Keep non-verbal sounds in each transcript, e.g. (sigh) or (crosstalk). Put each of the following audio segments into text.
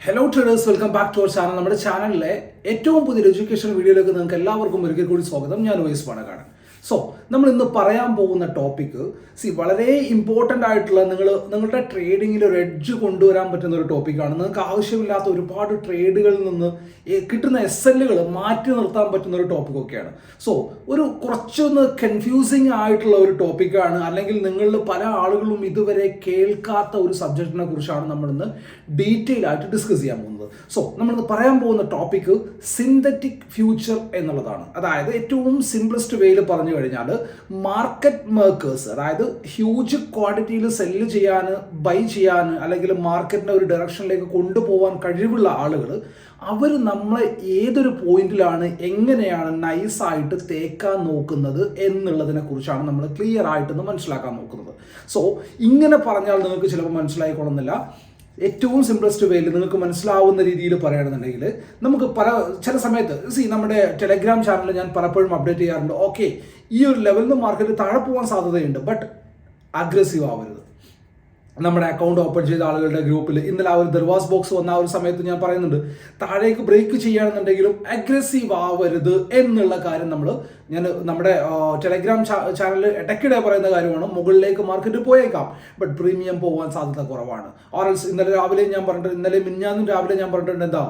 Hello traders welcome back to our channel നമ്മുടെ ചാനലിലെ ഏറ്റവും പുതിയ എഡ്യൂക്കേഷൻ വീഡിയോയിലേക്ക് നിങ്ങൾക്ക് എല്ലാവർക്കും ഒരിക്കൽ കൂടി സ്വാഗതം. ഞാൻ വയസ് പണക്കാണ് സോ നമ്മൾ ഇന്ന് പറയാൻ പോകുന്ന ടോപ്പിക്ക് സി വളരെ ഇമ്പോർട്ടന്റ് ആയിട്ടുള്ള നിങ്ങൾ നിങ്ങളുടെ ട്രേഡിങ്ങിൽ ഒരു എഡ്ജ് കൊണ്ടുവരാൻ പറ്റുന്ന ഒരു ടോപ്പിക്കാണ് നിങ്ങൾക്ക് ആവശ്യമില്ലാത്ത ഒരുപാട് ട്രേഡുകളിൽ നിന്ന് കിട്ടുന്ന എസ് എല്ലുകൾ മാറ്റി നിർത്താൻ പറ്റുന്ന ഒരു ടോപ്പിക്കൊക്കെയാണ് സോ ഒരു കുറച്ചൊന്ന് കൺഫ്യൂസിങ് ആയിട്ടുള്ള ഒരു ടോപ്പിക്കാണ് അല്ലെങ്കിൽ നിങ്ങളിൽ പല ആളുകളും ഇതുവരെ കേൾക്കാത്ത ഒരു സബ്ജക്റ്റിനെ കുറിച്ചാണ് നമ്മളിന്ന് ഡീറ്റെയിൽ ആയിട്ട് ഡിസ്കസ് ചെയ്യാൻ പോകുന്നത്. സോ നമ്മളിന്ന് പറയാൻ പോകുന്ന ടോപ്പിക്ക് സിന്തറ്റിക് ഫ്യൂച്ചർ എന്നുള്ളതാണ്. അതായത് ഏറ്റവും സിംപ്ലസ്റ്റ് വേയിൽ പറഞ്ഞു കഴിഞ്ഞാൽ മാർക്കറ്റ് മേക്കേഴ്സ് അതായത് ഹ്യൂജ് ക്വാണ്ടിറ്റിയിൽ സെല്ല് ചെയ്യാൻ ബൈ ചെയ്യാൻ അല്ലെങ്കിൽ മാർക്കറ്റിനെ ഒരു ഡയറക്ഷനിലേക്ക് കൊണ്ടുപോകാൻ കഴിവുള്ള ആളുകൾ അവർ നമ്മളെ ഏതൊരു പോയിന്റിലാണ് എങ്ങനെയാണ് നൈസായിട്ട് തേക്കാൻ നോക്കുന്നത് എന്നുള്ളതിനെ കുറിച്ചാണ് നമ്മൾ ക്ലിയർ ആയിട്ടൊന്ന് മനസ്സിലാക്കാൻ നോക്കുന്നത്. സോ ഇങ്ങനെ പറഞ്ഞാൽ നിങ്ങൾക്ക് ചിലപ്പോൾ മനസ്സിലായിക്കൊള്ളുന്നില്ല. ഏറ്റവും സിംപ്ലസ്റ്റ് വേയിൽ നിങ്ങൾക്ക് മനസ്സിലാവുന്ന രീതിയിൽ പറയുകയാണെന്നുണ്ടെങ്കിൽ നമുക്ക് പല ചില സമയത്ത് സി നമ്മുടെ ടെലഗ്രാം ചാനൽ ഞാൻ പലപ്പോഴും അപ്ഡേറ്റ് ചെയ്യാറുണ്ട്. ഓക്കെ ഈ ഒരു ലെവലിൽ നിന്ന് മാർക്കറ്റ് താഴെ പോകാൻ സാധ്യതയുണ്ട് ബട്ട് അഗ്രസീവ് ആവരുത്. നമ്മുടെ അക്കൗണ്ട് ഓപ്പൺ ചെയ്ത ആളുകളുടെ ഗ്രൂപ്പിൽ ഇന്നലെ ആ ഒരു ദർവാസ് ബോക്സ് വന്ന ആ ഒരു സമയത്ത് ഞാൻ പറയുന്നുണ്ട് താഴേക്ക് ബ്രേക്ക് ചെയ്യുകയാണെന്നുണ്ടെങ്കിലും അഗ്രസീവ് ആവരുത് എന്നുള്ള കാര്യം നമ്മൾ ഞാൻ നമ്മുടെ ടെലഗ്രാം ചാനലിൽ ഇടയ്ക്കിടെ പറയുന്ന കാര്യമാണ് മുകളിലേക്ക് മാർക്കറ്റ് പോയേക്കാം ബട്ട് പ്രീമിയം പോകാൻ സാധ്യത കുറവാണ്. ഓറൽസ് ഇന്നലെ രാവിലെ ഞാൻ പറഞ്ഞിട്ടുണ്ട് ഇന്നലെ മിഞ്ഞാന്നും രാവിലെ ഞാൻ പറഞ്ഞിട്ടുണ്ട് എന്താ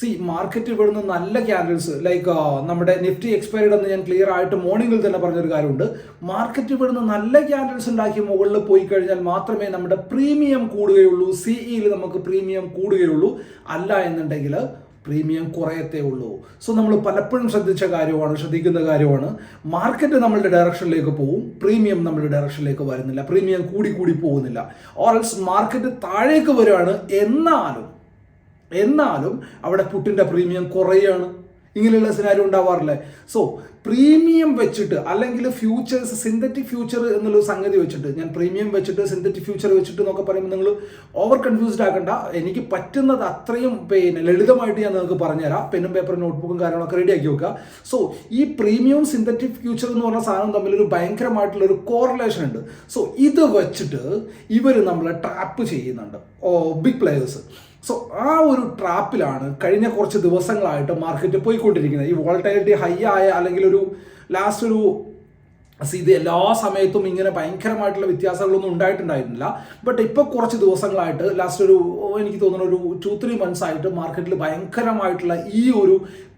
സി മാർക്കറ്റിൽ വരുന്ന നല്ല ക്യാൻഡിൽസ് ലൈക്ക് നമ്മുടെ നിഫ്റ്റി എക്സ്പയർഡ് എന്ന് ഞാൻ ക്ലിയർ ആയിട്ട് മോർണിംഗിൽ തന്നെ പറഞ്ഞൊരു കാര്യമുണ്ട്. മാർക്കറ്റിൽ വരുന്ന നല്ല ക്യാൻഡിൽസ് ഉണ്ടാക്കി മുകളിൽ പോയി കഴിഞ്ഞാൽ മാത്രമേ നമ്മുടെ പ്രീമിയം കൂടുകയുള്ളൂ. സിഇയിൽ നമുക്ക് പ്രീമിയം കൂടുകയുള്ളൂ. അല്ല എന്നുണ്ടെങ്കിൽ പ്രീമിയം കുറയത്തേ ഉള്ളൂ. സോ നമ്മൾ പലപ്പോഴും ശ്രദ്ധിച്ച കാര്യമാണ് ശ്രദ്ധിക്കുന്ന കാര്യമാണ്. മാർക്കറ്റ് നമ്മളുടെ ഡയറക്ഷനിലേക്ക് പോകും പ്രീമിയം നമ്മളുടെ ഡയറക്ഷനിലേക്ക് വരുന്നില്ല. പ്രീമിയം കൂടി കൂടി പോകുന്നില്ല. ഓറൽസ് മാർക്കറ്റ് താഴേക്ക് വരികയാണ്. എന്നാലും എന്നാലും അവിടെ പുട്ടിന്റെ പ്രീമിയം കുറയാണ്. ഇങ്ങനെയുള്ള സിനാരിയോ ഉണ്ടാവാറില്ലേ? സോ പ്രീമിയം വെച്ചിട്ട് അല്ലെങ്കിൽ ഫ്യൂച്ചേഴ്സ് സിന്തറ്റിക് ഫ്യൂച്ചർ എന്നുള്ള സംഗതി വെച്ചിട്ട് ഞാൻ പ്രീമിയം വെച്ചിട്ട് സിന്തറ്റിക് ഫ്യൂച്ചർ വെച്ചിട്ട് എന്നൊക്കെ പറയുമ്പോൾ നിങ്ങൾ ഓവർ കൺഫ്യൂസ്ഡ് ആക്കണ്ട. എനിക്ക് പറ്റുന്നത് അത്രയും പിന്നെ ലളിതമായിട്ട് ഞാൻ നിങ്ങൾക്ക് പറഞ്ഞുതരാം. പെന്നും പേപ്പറും നോട്ട്ബുക്കും കാര്യങ്ങളൊക്കെ റെഡി ആക്കി വെക്കുക. സോ ഈ പ്രീമിയവും സിന്തറ്റിക് ഫ്യൂച്ചർ എന്ന് പറഞ്ഞ സാധനം തമ്മിൽ ഒരു ഭയങ്കരമായിട്ടുള്ള ഒരു കോറിലേഷൻ ഉണ്ട്. സോ ഇത് വെച്ചിട്ട് ഇവർ നമ്മളെ ട്രാപ്പ് ചെയ്യുന്നുണ്ട്. ഓ ബിഗ് പ്ലേയേഴ്സ് സോ ആ ഒരു ട്രാപ്പിലാണ് കഴിഞ്ഞ കുറച്ച് ദിവസങ്ങളായിട്ട് മാർക്കറ്റ് പോയിക്കൊണ്ടിരിക്കുന്നത്. ഈ വോൾട്ടൈലിറ്റി ഹൈ ആയ അല്ലെങ്കിൽ ഒരു ലാസ്റ്റ് ഒരു ഇത് എല്ലാ സമയത്തും ഇങ്ങനെ ഭയങ്കരമായിട്ടുള്ള വ്യത്യാസങ്ങളൊന്നും ഉണ്ടായിട്ടുണ്ടായിരുന്നില്ല. ബട്ട് ഇപ്പോൾ കുറച്ച് ദിവസങ്ങളായിട്ട് ലാസ്റ്റ് ഒരു എനിക്ക് തോന്നുന്ന ഒരു ടു ത്രീ മന്ത്സ് ആയിട്ട് മാർക്കറ്റിൽ ഭയങ്കരമായിട്ടുള്ള ഈ ഒരു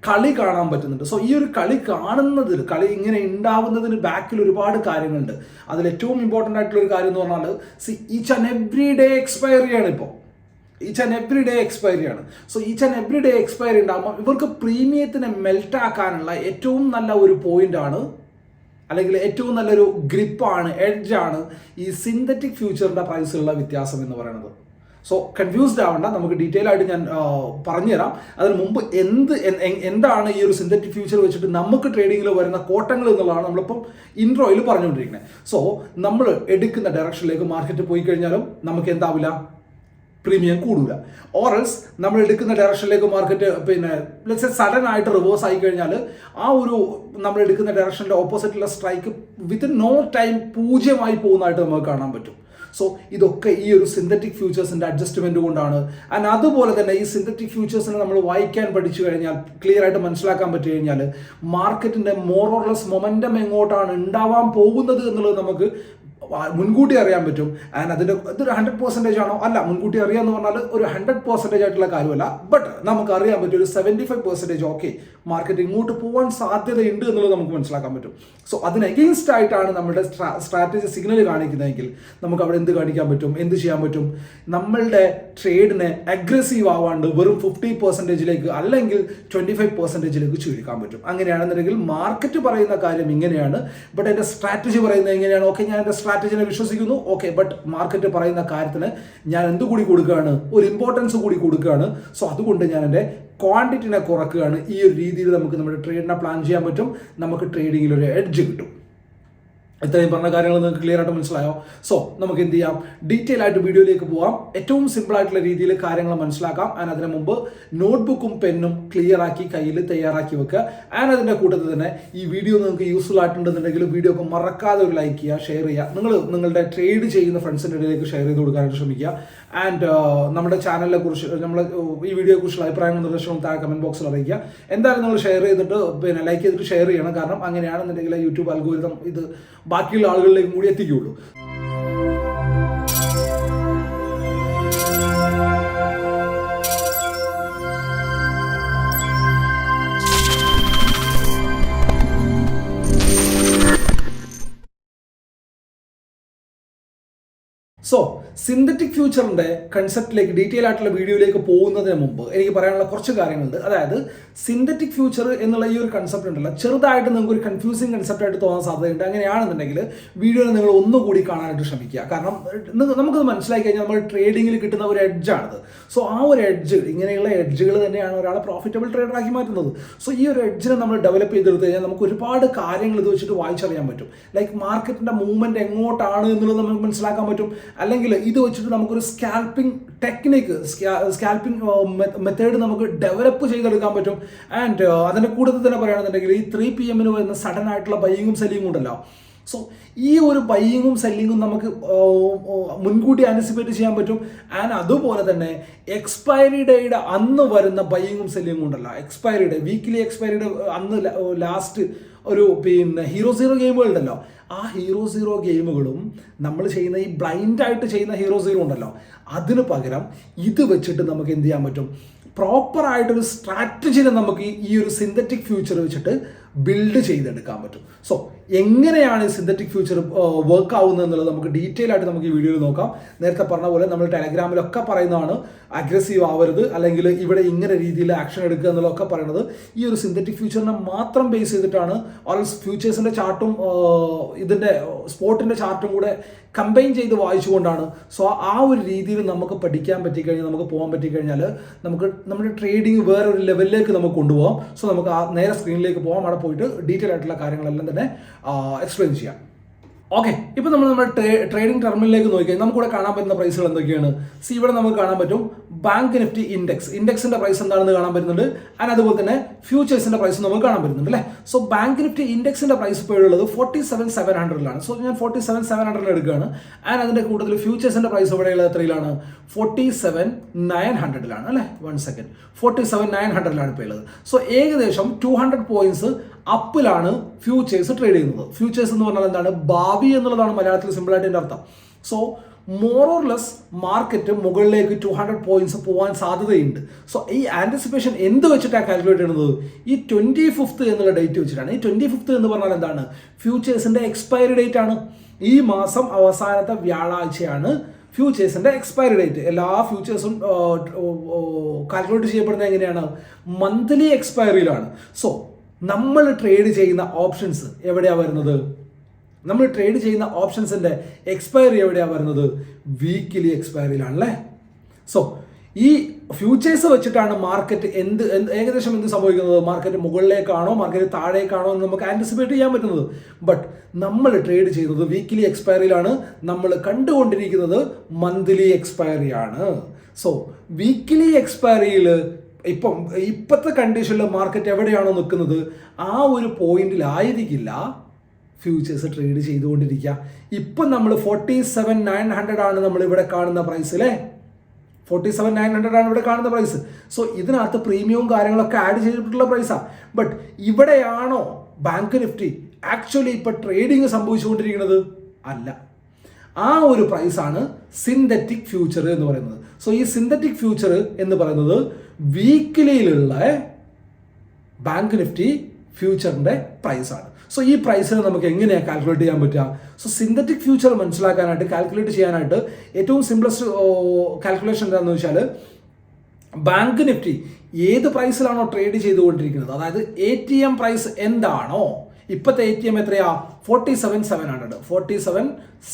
കളി കാണാൻ പറ്റുന്നുണ്ട്. സോ ഈ ഒരു കളി കാണുന്നതിൽ കളി ഇങ്ങനെ ഉണ്ടാവുന്നതിന് ബാക്കിൽ ഒരുപാട് കാര്യങ്ങളുണ്ട്. അതിൽ ഏറ്റവും ഇമ്പോർട്ടന്റ് ആയിട്ടുള്ള ഒരു കാര്യം എന്ന് പറഞ്ഞാൽ C each and every day expiry ആണ് ഇപ്പോൾ each and every day expiry ആണ്. So each and every day expiry ഉണ്ടാകുമ്പോൾ ഇവർക്ക് പ്രീമിയത്തിനെ മെൽറ്റ് ആക്കാനുള്ള ഏറ്റവും നല്ല ഒരു പോയിന്റ് ആണ്. അല്ലെങ്കിൽ ഏറ്റവും നല്ലൊരു ഗ്രിപ്പാണ് എഡ്ജാണ് ഈ സിന്തറ്റിക് ഫ്യൂച്ചറിന്റെ പ്രൈസിലുള്ള വ്യത്യാസം എന്ന് പറയുന്നത്. സോ കൺഫ്യൂസ്ഡ് ആവണ്ട. നമുക്ക് ഡീറ്റെയിൽ ആയിട്ട് ഞാൻ പറഞ്ഞുതരാം. അതിന് മുമ്പ് എന്ത് എന്താണ് ഈ ഒരു സിന്തറ്റിക് ഫ്യൂച്ചർ വെച്ചിട്ട് നമുക്ക് ട്രേഡിങ്ങിൽ വരുന്ന കോട്ടങ്ങൾ എന്നുള്ളതാണ് നമ്മളിപ്പം ഇൻട്രോയിൽ പറഞ്ഞുകൊണ്ടിരിക്കുന്നത്. സോ നമ്മൾ എടുക്കുന്ന ഡയറക്ഷനിലേക്ക് മാർക്കറ്റ് പോയി കഴിഞ്ഞാലും നമുക്ക് എന്താവില്ല? പ്രീമിയം കൂടില്ല ഓറൽസ് നമ്മൾ എടുക്കുന്ന ഡയറക്ഷനിലേക്ക് മാർക്കറ്റ് പിന്നെ ലെറ്റ്സ് സഡൻ ആയിട്ട് റിവേഴ്സ് ആയി കഴിഞ്ഞാൽ ആ ഒരു നമ്മൾ എടുക്കുന്ന ഡയറക്ഷന്റെ ഓപ്പോസിറ്റുള്ള സ്ട്രൈക്ക് വിത്തിൻ നോ ടൈം പൂജ്യമായി പോകുന്നതായിട്ട് നമുക്ക് കാണാൻ പറ്റും. സോ ഇതൊക്കെ ഈ ഒരു സിന്തറ്റിക് ഫ്യൂച്ചേഴ്സിന്റെ അഡ്ജസ്റ്റ്മെന്റ് കൊണ്ടാണ്. ആൻഡ് അതുപോലെ തന്നെ ഈ സിന്തറ്റിക് ഫ്യൂച്ചേഴ്സിനെ നമ്മൾ വായിക്കാൻ പഠിച്ചു കഴിഞ്ഞാൽ ക്ലിയർ ആയിട്ട് മനസ്സിലാക്കാൻ പറ്റി കഴിഞ്ഞാൽ മാർക്കറ്റിന്റെ മോറോർലെസ് മൊമെന്റം എങ്ങോട്ടാണ് ഉണ്ടാവാൻ പോകുന്നത് എന്നുള്ളത് നമുക്ക് മുൻകൂട്ടി അറിയാൻ പറ്റും. ആൻഡ് അതിന്റെ ഇതൊരു ഹൺഡ്രഡ് പെർസെന്റേജ് ആണോ? അല്ല മുൻകൂട്ടി അറിയാന്ന് പറഞ്ഞാൽ ഒരു ഹൺഡ്രഡ് പെർസെന്റേജ് ആയിട്ടുള്ള കാര്യമല്ല. ബട്ട് നമുക്ക് അറിയാൻ പറ്റും ഒരു seventy five percentage okay market ഇങ്ങോട്ട് പോകാൻ സാധ്യതയുണ്ട് എന്നുള്ളത് നമുക്ക് മനസ്സിലാക്കാൻ പറ്റും. സോ അതിന് ആയിട്ടാണ് നമ്മുടെ സ്ട്രാറ്റജി സിഗ്നൽ കാണിക്കുന്നതെങ്കിൽ നമുക്ക് അവിടെ എന്ത് കാണിക്കാൻ പറ്റും? എന്ത് ചെയ്യാൻ പറ്റും? നമ്മളുടെ ട്രേഡിനെ അഗ്രസീവ് ആവാണ്ട് വെറും ഫിഫ്റ്റി പെർസെന്റേജിലേക്ക് അല്ലെങ്കിൽ ട്വന്റി ഫൈവ് പെർസെന്റേജിലേക്ക് ചുരുക്കാൻ പറ്റും. അങ്ങനെയാണെന്നുണ്ടെങ്കിൽ മാർക്കറ്റ് പറയുന്ന കാര്യം ഇങ്ങനെയാണ്. ബട്ട് എന്റെ സ്ട്രാറ്റജി പറയുന്നത് എങ്ങനെയാണ് ഓക്കെ ഞാൻ എന്റെ സ്ട്രാറ്റജിനെ വിശ്വസിക്കുന്നു. ഓക്കെ ബട്ട് മാർക്കറ്റ് പറയുന്ന കാര്യത്തിന് ഞാൻ എന്തുകൂടി കൊടുക്കുകയാണ്? ഒരു ഇമ്പോർട്ടൻസ് കൂടി കൊടുക്കുകയാണ്. സോ അതുകൊണ്ട് ഞാൻ എന്റെ ക്വാണ്ടിറ്റിനെ കുറക്കുകയാണ്. ഈ ഒരു രീതിയിൽ നമുക്ക് നമ്മുടെ ട്രേഡിനെ പ്ലാൻ ചെയ്യാൻ പറ്റും. നമുക്ക് ട്രേഡിങ്ങിൽ ഒരു എഡ്ജ് കിട്ടും. ഇത്രയും പറഞ്ഞ കാര്യങ്ങൾ നിങ്ങൾക്ക് ക്ലിയർ ആയിട്ട് മനസ്സിലായോ? സോ നമുക്ക് എന്ത് ചെയ്യാം? ഡീറ്റെയിൽ ആയിട്ട് വീഡിയോയിലേക്ക് പോവാം. ഏറ്റവും സിമ്പിൾ ആയിട്ടുള്ള രീതിയിൽ കാര്യങ്ങൾ മനസ്സിലാക്കാം. ആൻഡ് അതിന് മുമ്പ് നോട്ട്ബുക്കും പെന്നും ക്ലിയർ ആക്കി കയ്യിൽ തയ്യാറാക്കി വെക്കുക. ആൻഡ് അതിന്റെ കൂട്ടത്തിൽ തന്നെ ഈ വീഡിയോ നിങ്ങൾക്ക് യൂസ്ഫുൾ ആയിട്ടുണ്ടെന്നുണ്ടെങ്കിൽ വീഡിയോ ഒക്കെ മറക്കാതെ ഒരു ലൈക്ക് ചെയ്യുക ഷെയർ ചെയ്യുക. നിങ്ങൾ നിങ്ങളുടെ ട്രേഡ് ചെയ്യുന്ന ഫ്രണ്ട്സിന്റെ ഇടയിലേക്ക് ഷെയർ ചെയ്ത് കൊടുക്കാനായിട്ട് ശ്രമിക്കുക. ആൻഡ് നമ്മുടെ ചാനലിനെ കുറിച്ച് നമ്മൾ ഈ വീഡിയോയെ കുറിച്ചുള്ള അഭിപ്രായങ്ങളും നിർദ്ദേശവും താഴെ കമന്റ് ബോക്സിൽ അറിയിക്കുക. എന്തായാലും നിങ്ങൾ ഷെയർ ചെയ്തിട്ട് പിന്നെ ലൈക്ക് ചെയ്തിട്ട് ഷെയർ ചെയ്യണം. കാരണം അങ്ങനെയാണെന്നുണ്ടെങ്കിൽ യൂട്യൂബ് അൽഗോരിതം ഇത് ബാക്കിയുള്ള ആളുകളിലേക്കും കൂടി എത്തിക്കുകയുള്ളൂ. സോ സിന്തറ്റിക് ഫ്യൂച്ചറിന്റെ കൺസെപ്റ്റിലേക്ക് ഡീറ്റെയിൽ ആയിട്ടുള്ള വീഡിയോയിലേക്ക് പോകുന്നതിന് മുമ്പ് എനിക്ക് പറയാനുള്ള കുറച്ച് കാര്യങ്ങളുണ്ട്. അതായത് സിന്തറ്റിക് ഫ്യൂച്ചർ എന്നുള്ള ഈ ഒരു കൺസെപ്റ്റ് ഉണ്ടല്ലോ ചെറുതായിട്ട് നിങ്ങൾക്ക് ഒരു കൺഫ്യൂസിങ് കൺസെപ്റ്റ് ആയിട്ട് തോന്നാൻ സാധ്യതയുണ്ട്. അങ്ങനെയാണെന്നുണ്ടെങ്കിൽ വീഡിയോയിൽ നിങ്ങൾ ഒന്നുകൂടി കാണാനായിട്ട് ശ്രമിക്കുക. കാരണം നമുക്ക് നമുക്കത് മനസ്സിലാക്കി കഴിഞ്ഞാൽ നമ്മൾ ട്രേഡിങ്ങിൽ കിട്ടുന്ന ഒരു എഡ്ജാണത് സോ ആ ഒരു എഡ്ജ് ഇങ്ങനെയുള്ള എഡ്ജുകൾ തന്നെയാണ് ഒരാളെ പ്രോഫിറ്റബിൾ ട്രേഡർ ആക്കി മാറ്റുന്നത്. സോ ഈ ഒരു എഡ്ജിനെ നമ്മൾ ഡെവലപ്പ് ചെയ്തെടുത്ത് കഴിഞ്ഞാൽ നമുക്ക് ഒരുപാട് കാര്യങ്ങൾ ഇത് വെച്ചിട്ട് വായിച്ചറിയാൻ പറ്റും. ലൈക്ക് മാർക്കറ്റിന്റെ മൂവ്മെന്റ് എങ്ങോട്ടാണ് എന്നുള്ളത് നമുക്ക് മനസ്സിലാക്കാൻ പറ്റും. അല്ലെങ്കിൽ ഇത് വെച്ചിട്ട് നമുക്കൊരു സ്കാൽപ്പിംഗ് ടെക്നിക്ക് സ്കാൽപ്പിംഗ് മെത്തേഡ് നമുക്ക് ഡെവലപ്പ് ചെയ്തെടുക്കാൻ പറ്റും. ആൻഡ് അതിന്റെ കൂടുതൽ തന്നെ പറയുകയാണെന്നുണ്ടെങ്കിൽ ഈ ത്രീ പി എമ്മിന് വരുന്ന സഡൻ ആയിട്ടുള്ള ബൈയിങ്ങും സെല്ലിങ്ങും ഉണ്ടല്ലോ. സോ ഈ ഒരു ബൈയിങ്ങും സെല്ലിങ്ങും നമുക്ക് മുൻകൂട്ടി ആന്റിസിപ്പേറ്റ് ചെയ്യാൻ പറ്റും. ആൻഡ് അതുപോലെ തന്നെ എക്സ്പയറി ഡേയുടെ അന്ന് വരുന്ന ബൈയിങ്ങും സെല്ലിങ്ങും ഉണ്ടല്ലോ. Expiry day weekly expiry day അന്ന് ലാസ്റ്റ് ഒരു പിന്നെ ഹീറോ സീറോ ഗെയിമുകളുണ്ടല്ലോ ആ ഹീറോ സീറോ ഗെയിമുകളും നമ്മൾ ചെയ്യുന്ന ഈ ബ്ലൈൻഡായിട്ട് ചെയ്യുന്ന ഹീറോ സീറോ ഉണ്ടല്ലോ. അതിന് പകരം ഇത് വെച്ചിട്ട് നമുക്ക് എന്ത് ചെയ്യാൻ പറ്റും? പ്രോപ്പറായിട്ടൊരു സ്ട്രാറ്റജിനെ നമുക്ക് ഈ ഒരു സിന്തറ്റിക് ഫ്യൂച്ചർ വെച്ചിട്ട് ബിൽഡ് ചെയ്തെടുക്കാൻ പറ്റും. സോ എങ്ങനെയാണ് സിന്തറ്റിക് ഫ്യൂച്ചർ വർക്ക് ആവുന്നത് എന്നുള്ളത് നമുക്ക് ഡീറ്റെയിൽ ആയിട്ട് നമുക്ക് ഈ വീഡിയോയിൽ നോക്കാം. നേരത്തെ പറഞ്ഞ പോലെ നമ്മൾ ടെലഗ്രാമിലൊക്കെ പറയുന്നതാണ് അഗ്രസീവ് ആവരുത് അല്ലെങ്കിൽ ഇവിടെ ഇങ്ങനെ രീതിയിൽ ആക്ഷൻ എടുക്കുക എന്നുള്ളതൊക്കെ പറയുന്നത്. ഈ ഒരു സിന്തറ്റിക് ഫ്യൂച്ചറിനെ മാത്രം ബേസ് ചെയ്തിട്ടാണ് ഓൾസ് ഫ്യൂച്ചേഴ്സിന്റെ ചാർട്ടും ഇതിന്റെ സ്പോട്ടിന്റെ ചാർട്ടും കൂടെ കമ്പൈൻ ചെയ്ത് വായിച്ചുകൊണ്ടാണ്. സോ ആ ഒരു രീതിയിൽ നമുക്ക് പഠിക്കാൻ പറ്റിക്കഴിഞ്ഞാൽ നമുക്ക് പോകാൻ പറ്റിക്കഴിഞ്ഞാൽ നമുക്ക് നമ്മുടെ ട്രേഡിങ് വേറൊരു ലെവലിലേക്ക് നമുക്ക് കൊണ്ടുപോകാം. സോ നമുക്ക് ആ നേരെ സ്ക്രീനിലേക്ക് പോകാം. അവിടെ പോയിട്ട് ഡീറ്റെയിൽ ആയിട്ടുള്ള കാര്യങ്ങളെല്ലാം തന്നെ എക്സ്പ്ലെയിൻ ചെയ്യാം. ഓക്കെ ഇപ്പൊ നമ്മൾ നമ്മുടെ ട്രേഡിംഗ് ടെർമിനിലേക്ക് നോക്കിയാൽ നമുക്കിവിടെ കാണാൻ പറ്റുന്ന പ്രൈസുകൾ എന്തൊക്കെയാണ്? സി ഇവിടെ നമുക്ക് കാണാൻ പറ്റും ബാങ്ക് നിഫ്റ്റി ഇൻഡെക്സ് ഇൻഡെക്സിന്റെ പ്രൈസ് എന്താണെന്ന് കാണാൻ പറ്റുന്നുണ്ട്. ആൻഡ് അതുപോലെ തന്നെ ഫ്യൂച്ചേഴ്സിന്റെ പ്രൈസ് നമുക്ക് കാണാൻ പറ്റുന്നുണ്ട് അല്ലേ? സോ ബാങ്ക് നിഫ്റ്റി ഇൻഡെക്സിന്റെ പ്രൈസ് ഇപ്പോൾ ഉള്ളത് ഫോർട്ടി സെവൻ സെവൻ ഹൺഡ്രഡിലാണ് സോ ഞാൻ ഫോർട്ടി സെവൻ സെവൻ ഹൺഡ്രഡിൽ എടുക്കുകയാണ്. ആൻഡ് അതിന്റെ കൂടുതൽ ഫ്യൂച്ചേഴ്സിന്റെ പ്രൈസ് ഇവിടെയുള്ള എത്രയിലാണ്? ഫോർട്ടി സെവൻ നയൻ ഹൺഡ്രഡിലാണ് അല്ലേ? One second forty seven nine ഹൺഡ്രഡിലാണ് ഇപ്പോൾ ഉള്ളത്. സോ ഏകദേശം ടു ഹൺഡ്രഡ് പോയിന്റ്സ് അപ്പിലാണ് ഫ്യൂച്ചേഴ്സ് ട്രേഡ് ചെയ്യുന്നത്. ഫ്യൂച്ചേഴ്സ് എന്ന് പറഞ്ഞാൽ എന്താണ്? ഭാവി എന്നുള്ളതാണ് മലയാളത്തിൽ സിമ്പിളായിട്ട് എന്റെ അർത്ഥം. So more or less market മുകളിലേക്ക് ടു ഹൺഡ്രഡ് പോയിന്റ്സ് പോകാൻ സാധ്യതയുണ്ട്. സോ ഈ ആന്റിസിപ്പേഷൻ എന്ത് വെച്ചിട്ടാണ് കാൽക്കുലേറ്റ് ചെയ്യുന്നത്? ഈ ട്വന്റി ഫിഫ്ത്ത് എന്നുള്ള ഡേറ്റ് വെച്ചിട്ടാണ്. ഈ ട്വന്റി ഫിഫ്ത്ത് എന്ന് പറഞ്ഞാൽ എന്താണ്? ഫ്യൂച്ചേഴ്സിന്റെ എക്സ്പയറി ഡേറ്റ് ആണ്. ഈ മാസം അവസാനത്തെ വ്യാഴാഴ്ചയാണ് ഫ്യൂച്ചേഴ്സിന്റെ എക്സ്പയറി ഡേറ്റ് എല്ലാ ഫ്യൂച്ചേഴ്സും കാൽക്കുലേറ്റ് ചെയ്യപ്പെടുന്നത് എങ്ങനെയാണ്? മന്ത്ലി എക്സ്പയറിയിലാണ് സോ നമ്മൾ ട്രേഡ് ചെയ്യുന്ന ഓപ്ഷൻസ് എവിടെയാണ് വരുന്നത്? നമ്മൾ ട്രേഡ് ചെയ്യുന്ന ഓപ്ഷൻസിന്റെ എക്സ്പയറി എവിടെയാണ് വരുന്നത്? വീക്കിലി എക്സ്പയറിയിലാണല്ലേ സോ ഈ ഫ്യൂച്ചേഴ്സ് വെച്ചിട്ടാണ് മാർക്കറ്റ് എന്ത് എന്ത് ഏകദേശം എന്ത് സംഭവിക്കുന്നത്? മാർക്കറ്റ് മുകളിലേക്കാണോ മാർക്കറ്റ് താഴേക്കാണോ എന്ന് നമുക്ക് ആന്റിസിപ്പേറ്റ് ചെയ്യാൻ പറ്റുന്നത്. ബട്ട് നമ്മൾ ട്രേഡ് ചെയ്യുന്നത് വീക്കിലി എക്സ്പയറിയിലാണ് നമ്മൾ കണ്ടുകൊണ്ടിരിക്കുന്നത് മന്ത്ലി എക്സ്പയറിയാണ് സോ വീക്കിലി എക്സ്പയറിയിൽ ഇപ്പം ഇപ്പോഴത്തെ കണ്ടീഷനിൽ മാർക്കറ്റ് എവിടെയാണോ നിൽക്കുന്നത് ആ ഒരു പോയിന്റിലായിരിക്കില്ല ഫ്യൂച്ചേഴ്സ് ട്രേഡ് ചെയ്തുകൊണ്ടിരിക്കുക. ഇപ്പം നമ്മൾ ഫോർട്ടി സെവൻ നയൻ ഹൺഡ്രഡ് ആണ് നമ്മൾ ഇവിടെ കാണുന്ന പ്രൈസ് അല്ലേ? ഫോർട്ടി സെവൻ നയൻ ഹൺഡ്രഡ് ആണ് ഇവിടെ കാണുന്ന പ്രൈസ് സോ ഇതിനകത്ത് പ്രീമിയവും കാര്യങ്ങളൊക്കെ ആഡ് ചെയ്തിട്ടുള്ള പ്രൈസാണ് ബട്ട് ഇവിടെയാണോ ബാങ്ക് നിഫ്റ്റി ആക്ച്വലി ഇപ്പം ട്രേഡിങ് സംഭവിച്ചുകൊണ്ടിരിക്കുന്നത്? അല്ല. ആ ഒരു പ്രൈസാണ് സിന്തറ്റിക് ഫ്യൂച്ചർ എന്ന് പറയുന്നത്. സോ ഈ സിന്തറ്റിക് ഫ്യൂച്ചർ എന്ന് പറയുന്നത് വീക്കിലിയിലുള്ള ബാങ്ക് നിഫ്റ്റി ഫ്യൂച്ചറിന്റെ പ്രൈസാണ് സോ ഈ പ്രൈസിനെ നമുക്ക് എങ്ങനെയാണ് കാൽക്കുലേറ്റ് ചെയ്യാൻ പറ്റുക? സോ സിന്തറ്റിക് ഫ്യൂച്ചർ മനസ്സിലാക്കാനായിട്ട് കാൽക്കുലേറ്റ് ചെയ്യാനായിട്ട് ഏറ്റവും സിംപ്ലസ്റ്റ് കാൽക്കുലേഷൻ എന്താണെന്ന് വെച്ചാൽ ബാങ്ക് നിഫ്റ്റി ഏത് പ്രൈസിലാണോ ട്രേഡ് ചെയ്തുകൊണ്ടിരിക്കുന്നത്? അതായത് എ ടി എം പ്രൈസ് എന്താണോ ഇപ്പോഴത്തെ എ ടി എം എത്രയാ? Forty seven seven hundred forty seven